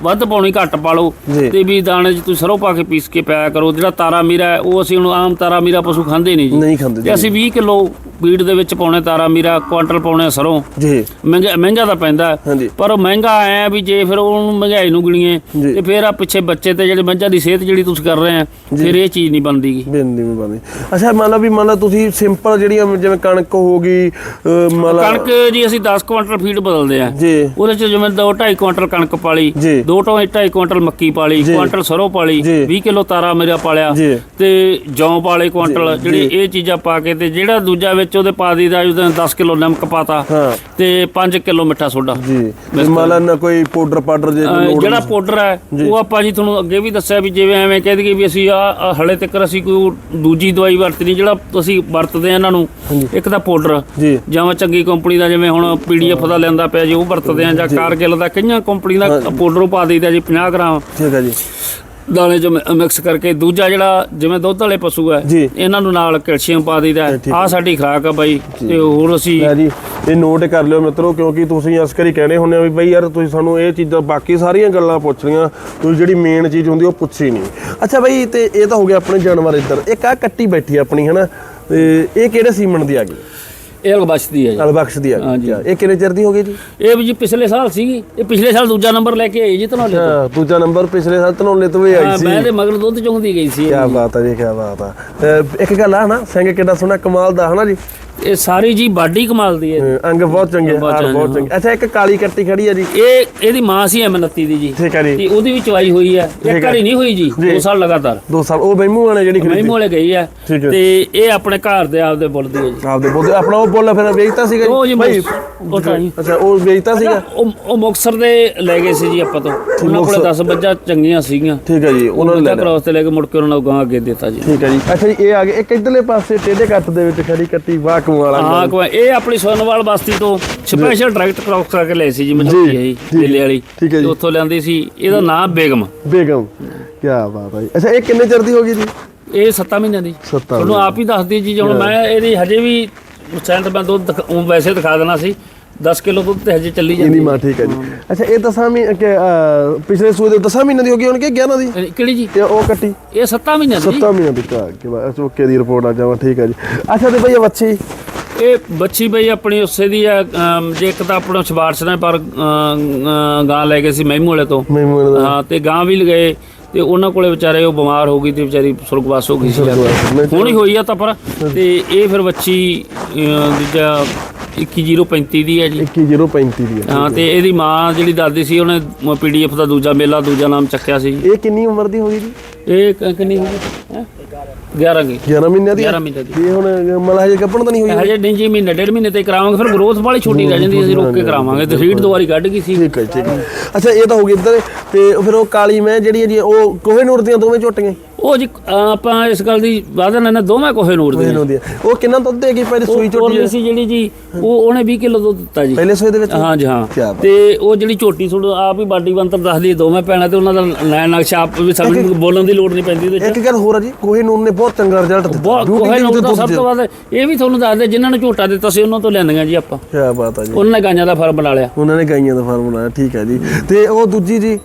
ਵੱਧ ਪਾਉਣੀ ਘੱਟ ਪਾ ਲਓ। ਤੇ ਵੀ ਦਾਣੇ 'ਚ ਤੁਸੀਂ ਸਰੋਂ ਪਾ ਕੇ ਪੀਸ ਕੇ ਪਿਆਇਆ ਕਰੋ। ਜਿਹੜਾ ਤਾਰਾ ਮੀਰਾ ਉਹ ਅਸੀਂ ਹੁਣ ਆਮ ਤਾਰਾ ਮੀਰਾ ਪਸ਼ੂ ਖਾਂਦੇ ਨਹੀਂ ਜੀ। ਨਹੀਂ ਖਾਂਦੇ ਤੇ ਅਸੀਂ 20 ਕਿਲੋ ਫੀਡ ਦੇ ਵਿੱਚ ਪਾਉਣੇ ਤਾਰਾ ਮੀਰਾ ਕੁਆਂਟਲ ਪਾਉਣੇ ਸਰੋਂ। ਜੀ। ਮਹਿੰਗਾ ਮਹਿੰਗਾ ਤਾਂ ਪੈਂਦਾ। ਪਰ ਉਹ ਮਹਿੰਗਾ ਆਇਆ ਵੀ ਜੇ ਫਿਰ ਉਹਨੂੰ ਮਹਿੰਗਾਈ ਨੂੰ ਗਿਣੀਏ। ਤੇ ਫਿਰ ਆ ਪਿੱਛੇ ਬੱਚੇ ਤੇ ਜਿਹੜੇ ਮੱਝਾਂ ਦੀ ਸਿਹਤ ਜਿਹੜੀ ਤੁਸੀਂ ਕਰ ਰਹੇ ਆ ਫਿਰ ਇਹ ਚੀਜ਼ ਨਹੀਂ ਬਣਦੀ ਗੀ। ਬਿੰਦੀ ਵੀ ਬੰਦੀ ਅੱਛਾ ਮੰਨ ਲਓ ਵੀ ਮੰਨ ਲਓ ਤੁਸੀਂ ਸਿੰਪਲ ਜਿਹੜੀਆਂ ਜਿਵੇਂ ਕਣਕ ਹੋ ਗਈ ਮੰਨ ਲਓ ਕਣਕ ਜੀ ਅਸੀਂ 10 ਕੁਆਂਟਲ ਫੀਡ ਬਦਲਦੇ ਆ। ਜੀ। ਉਹਦੇ ਚ ਜਿਵੇਂ 2 2.5 ਕੁਆਂਟਲ ਕਣਕ ਪਾਲੀ ਜੀ। 2 ਤੋਂ 2.5 ਕੁਆਂਟਲ ਮੱਕੀ ਪਾਲੀ ਕੁਆਂਟਲ ਸਰੋਂ ਪਾਲੀ ਜੀ। 20 ਕਿਲੋ ਤਾਰਾ ਮੇਰਾ ਪਾਲਿਆ ਜੀ। ਤੇ ਜੌਂ ਪਾਲੇ ਕੁਆਂਟਲ ਜਿਹੜੀ ਇਹ ਚੀਜ਼ਾਂ ਪਾ ਕੇ ਤੇ ਜਿਹੜਾ ਦੂਜਾ ਵਿੱਚ ਉਹਦੇ ਪਾ ਦੀਦਾ ਉਹਦੇ 10 ਕਿਲੋ ਨਮਕ ਪਾਤਾ ਹਾਂ। ਤੇ 5 ਕਿਲੋ ਮਿੱਠਾ ਸੋਡਾ। ਜੀ। ਮੰਨ ਲਓ ਨਾ ਕੋਈ ਪਾਊਡਰ ਪਾਊਡਰ ਜੇ ਅਹ ਲੋੜ ਜਿਹੜਾ ਪਾਊਡਰ ਹੈ ਉਹ ਆਪਾਂ ਜੀ ਤੁਹਾਨੂੰ ਅੱਗੇ ਵੀ ਦੱਸਿਆ ਵੀ ਜਿਵੇਂ ਐਵੇਂ ਕਹਿ ਦਈਏ ਵੀ ਅਸੀਂ ਆ ਹਲੇ ਤੱਕ ਅਸੀਂ ਕੋਈ ਦੂਜੀ ਦਵਾਈ ਵਰਤਣੀ ਜਿਹੜਾ ਅਸੀਂ ਵਰਤਦੇ ਆ ਇਹਨਾਂ ਨੂੰ ਇੱਕ ਤਾਂ ਪਾਊਡਰ ਜੀ। ਜਾਂ ਚੰਗੀ ਕੰਪਨੀ ਦਾ ਜਿਵੇਂ ਹੁਣ ਪੀਡੀਐਫ ਦਾ ਲੈਂਦਾ ਪਿਆ ਜੀ ਉਹ ਵਰਤਦੇ ਆ ਜਾਂ। ਕਾਰਗਿਲ ਦਾ ਕਈਆਂ ਕੰਪਨੀ ਦਾ ਪਾਊਡਰ ਪਾ ਦਈਦਾ ਜੀ 50 ਗ੍ਰਾਮ। ਠੀਕ ਹੈ ਜੀ। ਦਾਣੇ ਚ ਮਿਕਸ ਕਰਕੇ ਦੂਜਾ ਜਿਹੜਾ ਜਿਵੇਂ ਦੁੱਧ ਵਾਲੇ ਪਸ਼ੂ ਹੈ। ਇਹਨਾਂ ਨੂੰ ਨਾਲ ਕੈਲਸ਼ੀਅਮ ਪਾ ਦਈਦਾ ਆ ਸਾਡੀ ਖੁਰਾਕ ਆ ਬਾਈ ਤੇ ਹੋਰ ਅਸੀਂ ਲੈ ਜੀ ਇਹ ਨੋਟ ਕਰ ਲਿਓ ਮਿੱਤਰੋ ਕਿਉਂਕਿ ਤੁਸੀਂ ਅਸਕਰੀ ਕਹਿੰਦੇ ਹੁੰਦੇ ਆ ਵੀ ਬਈ ਯਾਰ ਤੁਸੀਂ ਸਾਨੂੰ ਇਹ ਚੀਜ਼ਾਂ ਬਾਕੀ ਸਾਰੀਆਂ ਗੱਲਾਂ ਪੁੱਛ ਲਈਆਂ ਤੁਸੀਂ ਜਿਹੜੀ ਮੇਨ ਚੀਜ਼ ਹੁੰਦੀ ਉਹ ਪੁੱਛੀ ਨਹੀਂ। ਅੱਛਾ ਬਈ ਤੇ ਇਹ ਤਾਂ ਹੋ ਗਿਆ ਆਪਣੇ ਜਾਨਵਰ ਇੱਧਰ। ਇੱਕ ਆ ਕੱਟੀ ਬੈਠੀ ਆਪਣੀ ਹਨਾ? ਤੇ ਇਹ ਕਿਹੜੇ ਸੀਮਨ ਦੀ ਆ ਗਈ? ਇਹ ਬਚਦੀ ਹੈ ਜੀ। ਅਲਬਖਸ਼ ਦੀ ਆ ਹਾਂਜੀ। ਇਹ ਕਿੰਨੇ ਚਿਰ ਦੀ ਹੋ ਗਈ ਜੀ? ਇਹ ਵੀ ਜੀ ਪਿਛਲੇ ਸਾਲ ਸੀਗੀ। ਇਹ ਪਿਛਲੇ ਸਾਲ ਦੂਜਾ ਨੰਬਰ ਲੈ ਕੇ ਆਈ ਜੀ ਧਨੌਲੇ ਤੋਂ। ਹਾਂ ਦੂਜਾ ਨੰਬਰ ਪਿਛਲੇ ਸਾਲ ਧਨੌਲੇ ਤੋਂ ਵੀ ਆਈ ਹਾਂ, ਸੀ। ਮੈਂ ਤੇ ਮਗਰ ਦੁੱਧ ਚੁੰਗਦੀ ਗਈ ਸੀ। ਇਹ। ਕੀ ਬਾਤ ਹੈ ਜੀ ਕੀ ਬਾਤ ਆ ਅਹ ਇੱਕ ਗੱਲ ਆ ਹਨਾ ਸਿੰਘ ਕਿੱਡਾ ਸੋਹਣਾ ਕਮਾਲ ਦਾ ਹਨਾ ਜੀ। ਇਹ ਸਾਰੀ ਜੀ ਬਾਡੀ ਕਮਾਲ ਦੀ ਹੈ। ਅੰਗ ਬਹੁਤ ਚੰਗੇ ਹਾਰ ਬਹੁਤ ਚੰਗੇ, ਅੱਛਾ ਇੱਕ ਕਾਲੀ ਕੱਟੀ ਖੜੀ ਆ ਜੀ। ਇਹ ਇਹਦੀ ਮਾਂ ਸੀ ਐਮਨਤੀ ਦੀ ਜੀ। ਠੀਕ ਹੈ ਜੀ। ਤੇ ਉਹਦੀ ਵੀ ਚਵਾਈ ਹੋਈ ਹੈ। ਇੱਕ ਹੈ। ਵਾਰੀ ਨਹੀਂ ਹੋਈ ਜੀ ਜੀ। 2 ਸਾਲ ਲਗਾਤਾਰ। ਦੋ ਸਾਲ ਉਹ ਬੈਮੂ ਵਾਲੇ ਜਿਹੜੀ ਖਰੀਦੀ। ਮੋਲੇ ਗਈ ਹੈ। ਹੈ। ਤੇ ਇਹ ਆਪਣੇ ਘਰ ਦੇ ਆਪਦੇ ਬੁੱਲਦੀ ਹੈ ਜੀ। ਆਪਦੇ ਬੋਲ ਆਪਣਾ ਉਹ ਬੋਲ ਫਿਰ ਵੇਚਤਾ ਸੀਗਾ ਉਹ ਜੀ ਭਾਈ ਅੱਛਾ ਉਹ ਵੇਚਤਾ ਸੀਗਾ? ਉਹ ਮੁਕਸਰ ਦੇ ਲੈ ਗਏ ਸੀ ਜੀ ਆਪਾਂ ਤੋਂ। ਉਹਨਾਂ ਕੋਲੇ 10 ਬੱਚਾ ਚੰਗੀਆਂ ਸੀਗੀਆਂ। ਠੀਕ ਹੈ ਜੀ ਉਹਨਾਂ ਨੇ ਲੈ ਲਿਆ। ਕ੍ਰਾਸ ਤੇ ਲੈ ਕੇ ਮੁੜ ਕੇ ਉਹਨਾਂ ਨੂੰ ਗਾਂ ਅੱਗੇ ਦਿੱਤਾ ਜੀ। ਠੀਕ ਹੈ ਜੀ। ਅੱਛਾ ਜੀ ਇਹ ਆ ਗਏ। ਇੱਕ ਇਧਰਲੇ ਪਾਸੇ ਟੇਢੇ ਕੱਟ ਦੇ ਵਿੱਚ ਖੜੀ ਕੱਟੀ ਵਾਹ ਕਮਾਲ ਆ ਹਾਂ ਕੋਈ ਇਹ ਆਪਣੀ ਸੋਨਵਾਲ ਬਸਤੀ ਤੋਂ ਸਪੈਸ਼ਲ ਡਾਇਰੈਕਟ ਕ੍ਰਾਸ ਕਰਕੇ ਲਏ ਸੀ ਜੀ ਮਜੂਰੀ ਹੈ ਜੀ। ਦਿੱਲੀ ਵਾਲੀ। ਠੀਕ ਹੈ ਜੀ। ਉੱਥੋਂ ਲਿਆਂਦੀ ਸੀ। ਇਹਦਾ ਨਾਮ ਬੇਗਮ। ਬੇਗਮ। ਕੀ ਬਾਤ ਹੈ ਅੱਛਾ ਇਹ ਕਿੰਨੇ ਚਿਰ ਦੀ ਹੋ ਗਈ ਜੀ? ਇਹ 7 ਮਹੀਨਿਆਂ ਦੀ। ਤੁਹਾਨੂੰ ਆਪ ਹੀ ਦੱਸਦੀ ਜੀ ਹੁਣ ਮੈਂ ਇਹਦੀ ਹਜੇ ਵੀ ਸੈਂਟ ਮੈਂ ਦੁੱਧ ਵੈਸੇ ਦਿਖਾ ਦੇਣਾ ਸੀ। 10 ਕਿਲੋ ਦੁੱਧ ਤੇ ਹਜੇ ਚੱਲੀ ਇਹਦੀ ਜਾਂਦੀ ਮਾਂ ਠੀਕ ਹੈ ਜੀ। ਅੱਛਾ ਇਹ ਦਸਾਂ ਮਹੀਨੇ ਕਿ ਅਹ, ਪਿਛਲੇ ਸੂਏ ਦੇ ਦਸਾਂ ਮਹੀਨੇ ਦੀ ਹੋ ਗਈ ਹੁਣ ਕਿ 11 ਦੀ? ਇਹ ਕਿਹੜੀ ਜੀ? ਤੇ ਉਹ ਕੱਟੀ। ਇਹ 7 ਮਹੀਨਿਆਂ ਦੀ। ਸੱਤਾਂ ਮਹੀਨੇ ਦੀ ਕਾ ਕਿ ਬਾਅਦ ਓਕੇ ਦੀ ਰਿਪੋਰਟ ਆ ਜਾਵਾ ਠੀਕ ਹੈ ਜੀ। ਅੱਛਾ ਤੇ ਭਈ ਇਹ ਬੱਚੀ? ਇਹ ਬੱਚੀ ਬਈ ਆਪਣੀ ਉਸੇ ਦੀ ਆ ਅਮ, ਜੇ ਇੱਕ ਤਾਂ ਆਪਣਾ ਸ਼ਬਾਰਸ਼ ਨੇ ਪਰ ਗਾਂ ਲੈ ਗਏ ਸੀ ਮਹਿਮੂ ਵਾਲੇ ਤੋਂ। ਮੈਨੂੰ ਇਹਨਾਂ ਦਾ ਹਾਂ ਤੇ ਗਾਂ ਵੀ ਲਗਾਏ ਤੇ ਉਹਨਾਂ ਕੋਲੇ ਵਿਚਾਰੇ ਉਹ ਬਿਮਾਰ ਹੋ ਗਈ ਤੇ ਵਿਚਾਰੀ ਸੁਰਗਵਾਸ ਹੋ ਗਈ ਸੀ ਮੈਂ ਹੁਣ ਹੀ ਹੋਈ ਆ ਤਾਂ ਪਰ ਤੇ ਇਹ ਫਿਰ ਬੱਚੀ ਅਮ, ਦੂਜਾ 21035 ਦੀ ਹੈ ਜੀ। 21035 ਦੀ ਹੈ ਹਾਂ ਤੇ ਇਹਦੀ ਮਾਂ ਜਿਹੜੀ ਦਾਦੀ ਸੀ ਉਹਨੇ ਪੀਡੀਐਫ ਦਾ ਦੂਜਾ ਮੇਲਾ ਦੂਜਾ ਨਾਮ ਚੱਕਿਆ ਸੀ। ਇਹ ਕਿੰਨੀ ਉਮਰ ਦੀ ਹੋ ਗਈ ਜੀ? ਇਹ ਕ- ਕਿੰਨੀ ਹੋ ਗਈ ਹੈਂ? 11 ਕੀ 11 ਮਹੀਨਿਆਂ ਦੀ? 11 ਮਹੀਨੇ ਦੀ। ਇਹ ਹੁਣ ਮਲਾ ਹਜੇ ਗੱਪਣ ਤਾਂ ਨਹੀਂ ਹੋਈ ਹਜੇ ਨਹੀਂ ਜੀ ਮਹੀਨੇ ਡੇਢ ਮਹੀਨੇ ਤੇ ਕਰਾਵਾਂਗੇ ਫਿਰ ਗਰੋਥ ਵਾਲੀ ਛੋਟੀ ਰਹਿ ਜਾਂਦੀ ਅਸੀਂ ਰੋਕ ਕੇ ਕਰਾਵਾਂਗੇ। ਤੇ ਹੀਟ ਦੁਆਰੀ ਕੱਢ ਗਈ ਸੀ। ਠੀਕ ਹੈ ਠੀਕ ਹੈ ਅੱਛਾ ਇਹ ਤਾਂ ਹੋ ਗਈ ਇੱਧਰ ਤੇ ਫਿਰ ਉਹ ਕਾਲੀ ਮੈਂ ਜਿਹੜੀ ਹੈ ਜੀ ਉਹ ਕੋਹੇ ਨੂਰ ਦੀਆਂ ਦੋਵੇਂ ਝੋਟੀਆਂ ਉਹ ਜੀ ਆਪਾਂ ਇਸ ਗੱਲ ਦੀ ਵਾਦਨ ਨੇ ਦੋਵੇਂ ਕੋਹੇ ਨੂਰ ਦੇ ਉਹ ਕਿੰਨਾ ਦੁੱਧ ਦੇਗੀ ਪਹਿਲੇ ਸੂਈ ਉਹਨੇ ਸੀ ਜਿਹੜੀ ਜੀ ਉਹ ਉਹਨੇ 20 ਕਿਲੋ ਦੁੱਧ ਦਿੱਤਾ ਜੀ। ਪਹਿਲੇ ਸੂਏ ਦੇ ਵਿੱਚ? ਹਾਂ ਜੀ ਹਾਂ। ਬਾਤ। ਤੇ ਉਹ ਜਿਹੜੀ ਝੋਟੀ ਤੁਹਾਨੂੰ ਆਪ ਹੀ ਬਾਡੀ ਬੰਤਰ ਦੱਸਦੀ ਹੈ, ਦੋਵੇਂ ਭੈਣਾਂ ਤੇ ਉਹਨਾਂ ਦਾ ਲੈਣ ਨਕਸ਼ਾ ਆਪ ਵੀ ਸਾਨੂੰ ਬੋਲਣ ਦੀ ਲੋੜ ਨਹੀਂ ਪੈਂਦੀ ਇੱਕ ਗੱਲ ਹੋਰ ਆ ਜੀ ਕੋਹੇ ਨੂਰ ਨੇ ਬਹੁਤ ਚੰਗਾ ਰਿਜ਼ਲਟ ਦਿੱਤਾ। ਬਹੁਤ ਕੋਹੇ ਨੂਰ ਦਾ ਸਭ ਤੋਂ ਵੱਧ ਇਹ ਵੀ ਤੁਹਾਨੂੰ ਦੱਸਦੇ ਜਿਨ੍ਹਾਂ ਨੇ ਝੋਟਾ ਦਿੱਤਾ ਸੀ ਉਹਨਾਂ ਤੋਂ ਲੈਂਦੀਆਂ ਜੀ ਆਪਾਂ। ਕੀ ਬਾਤ ਆ ਜੀ। ਉਹਨਾਂ ਨੇ ਗਾਈਆਂ ਦਾ ਫਾਰਮ ਬਣਾ ਲਿਆ। ਉਹਨਾਂ ਨੇ ਗਾਈਆਂ ਦਾ ਫਾਰਮ ਬਣਾਇਆ ਠੀਕ ਹੈ ਜੀ। ਤੇ ਉਹ ਦੂਜੀ ਜੀ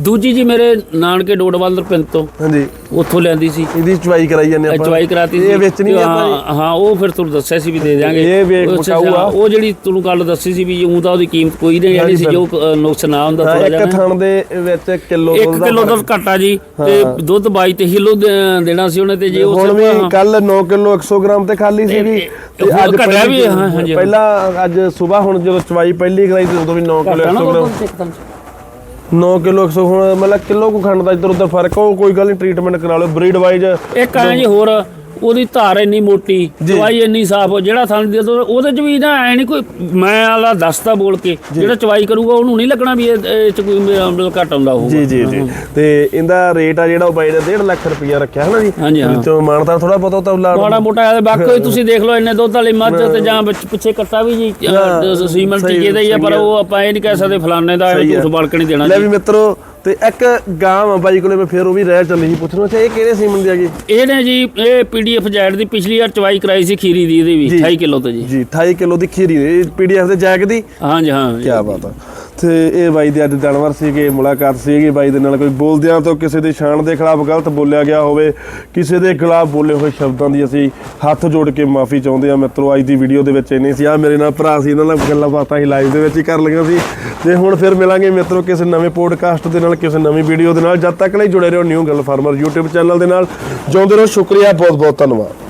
ਦੂਜੀ ਜੀ ਮੇਰੇ ਨਾਨਕੇ ਡੋਡਵਾਲ ਪਿੰਡ ਤੋਂ। ਹਾਂਜੀ। ਉੱਥੋਂ ਲੈਂਦੀ ਸੀ। ਇਹਦੀ ਚਵਾਈ ਕਰਾਈ ਜਾਂਦੇ ਆਪਾਂ। ਚਵਾਈ ਕਰਾਤੀ ਸੀ। ਇਹ ਵੇਚਣੀ ਆ ਭਾਈ ਹਾਂ ਉਹ ਫਿਰ ਤੁਹਾਨੂੰ ਦੱਸਿਆ ਸੀ ਵੀ ਦੇ ਦਿਆਂਗੇ। ਇਹ ਵੇਖ ਉਹ 'ਚ ਵਿਕਾਊ ਆ। ਉਹ ਜਿਹੜੀ ਤੁਹਾਨੂੰ ਗੱਲ ਦੱਸੀ ਸੀ ਵੀ ਉਹ ਤਾਂ ਉਹਦੀ ਕੀਮਤ ਕੋਈ ਨਹੀਂ ਜਾਣੀ ਸੀ ਜੋ ਨੁਕਸ ਨਾ ਹੁੰਦਾ ਥੋੜਾ ਇੱਕ ਜਿਹਾ ਥਣ ਦੇ ਵਿੱਚ ਕਿਲੋ ਇੱਕ ਕਿਲੋ ਦੁੱਧ ਘਟਾ ਜੀ ਤੇ ਦੁੱਧ 22 ਤੇ ਕਿਲੋ ਦੇਣਾ ਸੀ ਉਹਨੇ ਤੇ ਜੇ ਉਸ ਹੁਣ ਵੀ ਕੱਲ 9 ਕਿਲੋ 100 ਗ੍ਰਾਮ ਤੇ ਖਾਲੀ ਇਹ- ਹੁਣ ਘਟਿਆ ਪਹਿਲੀ- ਵੀ, ਹਾਂ, ਹਾਂਜੀ। ਪਹਿਲਾਂ ਅੱਜ ਸਵੇਰ ਹੁਣ ਜਦੋਂ ਚਵਾਈ ਪਹਿਲੀ ਕਰਾਈ ਤੇ ਉਦੋਂ ਵੀ 9 ਕਿਲੋ 100 ਗ੍ਰਾਮ। 9 ਕਿਲੋ 100 ਹੁਣ ਮਤਲਬ ਕਿਲੋ ਕੋ ਖੰਡ ਦਾ ਇੱਧਰ ਉੱਧਰ ਫ਼ਰਕ ਹੋ ਕੋਈ ਗੱਲ ਨਹੀਂ ਟ੍ਰੀਟਮੈਂਟ ਕਰਾ ਲਓ ਬਰੀਡ ਵਾਈਜ਼ ਇੱਕ ਐਂ ਜੀ ਹੋਰ ਉਹਦੀ ਧਾਰ ਇੰਨੀ ਮੋਟੀ ਚਵਾਈ ਇੰਨੀ ਸਾਫ਼ ਜਿਹੜਾ ਥਣ ਦੇ ਦੋ ਉਹਦੇ ਚ ਵੀ ਨਾ ਐ ਨਹੀਂ ਕੋਈ ਮੈਂ ਆਲਾ ਦੱਸਦਾ ਬੋਲ ਕੇ ਜਿਹੜਾ ਚਵਾਈ ਕਰੂਗਾ ਉਹਨੂੰ ਨਹੀਂ ਲੱਗਣਾ ਵੀ ਇਹ ਚ ਕੋਈ ਮੇਰਾ ਮਤਲਬ ਘੱਟ ਆਉਂਦਾ ਹੋਊਗਾ। ਜੀ ਜੀ ਜੀ। ਤੇ ਇਹਦਾ ਰੇਟ ਆ ਜਿਹੜਾ ਉਹ ਬਾਈ ਨੇ 1.5 ਲੱਖ ਰੁਪਇਆ ਰੱਖਿਆ ਹੈ ਨਾ ਜੀ। ਵਿੱਚੋਂ ਮਾਨਤਾ ਥੋੜਾ ਬਹੁਤਾ ਤਾਂ ਲਾ ਮਾੜਾ ਮੋਟਾ ਹੈ ਬਾਕੀ ਤੁਸੀਂ ਦੇਖ ਲਓ ਇੰਨੇ ਦੁੱਧ ਵਾਲੀ ਮੱਝ ਤੇ ਜਾਂ ਵਿੱਚ ਪਿੱਛੇ ਕੱਟਾ ਵੀ ਜੀ ਸੀਮਨ ਟੀਕੇ ਦਾ ਹੀ ਆ ਪਰ। ਉਹ ਆਪਾਂ ਇਹ ਨਹੀਂ ਕਹਿ ਸਕਦੇ ਫਲਾਣੇ ਦਾ। ਝੂਠ ਬਲਕ ਨਹੀਂ ਦੇਣਾ ਲੈ ਵੀ ਮਿੱਤਰੋ ਤੇ ਇੱਕ ਗਾਂ ਬਾਈ ਕੋਲੇ ਮੈਂ ਫੇਰ ਉਹ ਵੀ ਰਹਿ ਚੱਲੀ ਸੀ ਪੁੱਛਣਾ ਅੱਛਾ ਇਹ ਕਿਹੜੇ ਸੀਮਨ ਦੀ ਹੈਗੀ ਇਹਨੇ ਜੀ ਇਹ ਪੀਡੀਐਫ ਜੈਡ ਦੀ ਪਿਛਲੀ ਵਾਰ ਚਵਾਈ ਕਰਾਈ ਸੀ ਖੀਰੀ ਦੀ ਇਹਦੀ ਵੀ 28 ਕਿਲੋ ਤੇ ਜੀ। ਜੀ 28 ਕਿਲੋ ਦੀ ਖੀਰੀ ਇਹ ਪੀਡੀਐਫ ਦੇ ਜੈਕ ਦੀ? ਹਾਂਜੀ ਹਾਂ। ਕੀ ਬਾਤ ਆ। ਤੇ ਇਹ ਬਾਈ ਦੇ ਅੱਜ ਜਾਨਵਰ ਸੀਗੇ, ਮੁਲਾਕਾਤ ਸੀਗੀ ਬਾਈ ਦੇ ਨਾਲ, ਕੋਈ ਬੋਲਦਿਆਂ ਤੋਂ ਕਿਸੇ ਦੀ ਸ਼ਾਨ ਦੇ ਖਿਲਾਫ ਗਲਤ ਬੋਲਿਆ ਗਿਆ ਹੋਵੇ, ਕਿਸੇ ਦੇ ਖਿਲਾਫ ਬੋਲੇ ਹੋਏ ਸ਼ਬਦਾਂ ਦੀ ਅਸੀਂ ਹੱਥ ਜੋੜ ਕੇ ਮਾਫੀ ਚਾਹੁੰਦੇ ਹਾਂ। ਮਿੱਤਰੋ, ਅੱਜ ਦੀ ਵੀਡੀਓ ਦੇ ਵਿੱਚ ਇੰਨੀ ਸੀ। ਆ ਮੇਰੇ ਨਾਲ ਭਰਾ ਸੀ, ਇਹਨਾਂ ਨਾਲ ਗੱਲਾਂ ਬਾਤਾਂ ਹੀ ਲਾਈਵ ਦੇ ਵਿੱਚ ਹੀ ਕਰ ਲਈਆਂ ਸੀ। ਤੇ ਹੁਣ ਫਿਰ ਮਿਲਾਂਗੇ ਮਿੱਤਰੋ ਕਿਸੇ ਨਵੇਂ ਪੋਡਕਾਸਟ ਦੇ ਨਾਲ, ਕਿਸੇ ਨਵੀਂ ਵੀਡੀਓ ਦੇ ਨਾਲ। ਜਦ ਤੱਕ ਲਈ ਜੁੜੇ ਰਹੋ ਨਿਊ ਗੱਲ ਫਾਰਮਰ YouTube ਚੈਨਲ ਦੇ ਨਾਲ। ਜਿਉਂਦੇ ਰਹੋ, ਸ਼ੁਕਰੀਆ ਬਹੁਤ ਬਹੁਤ ਧੰਨਵਾਦ।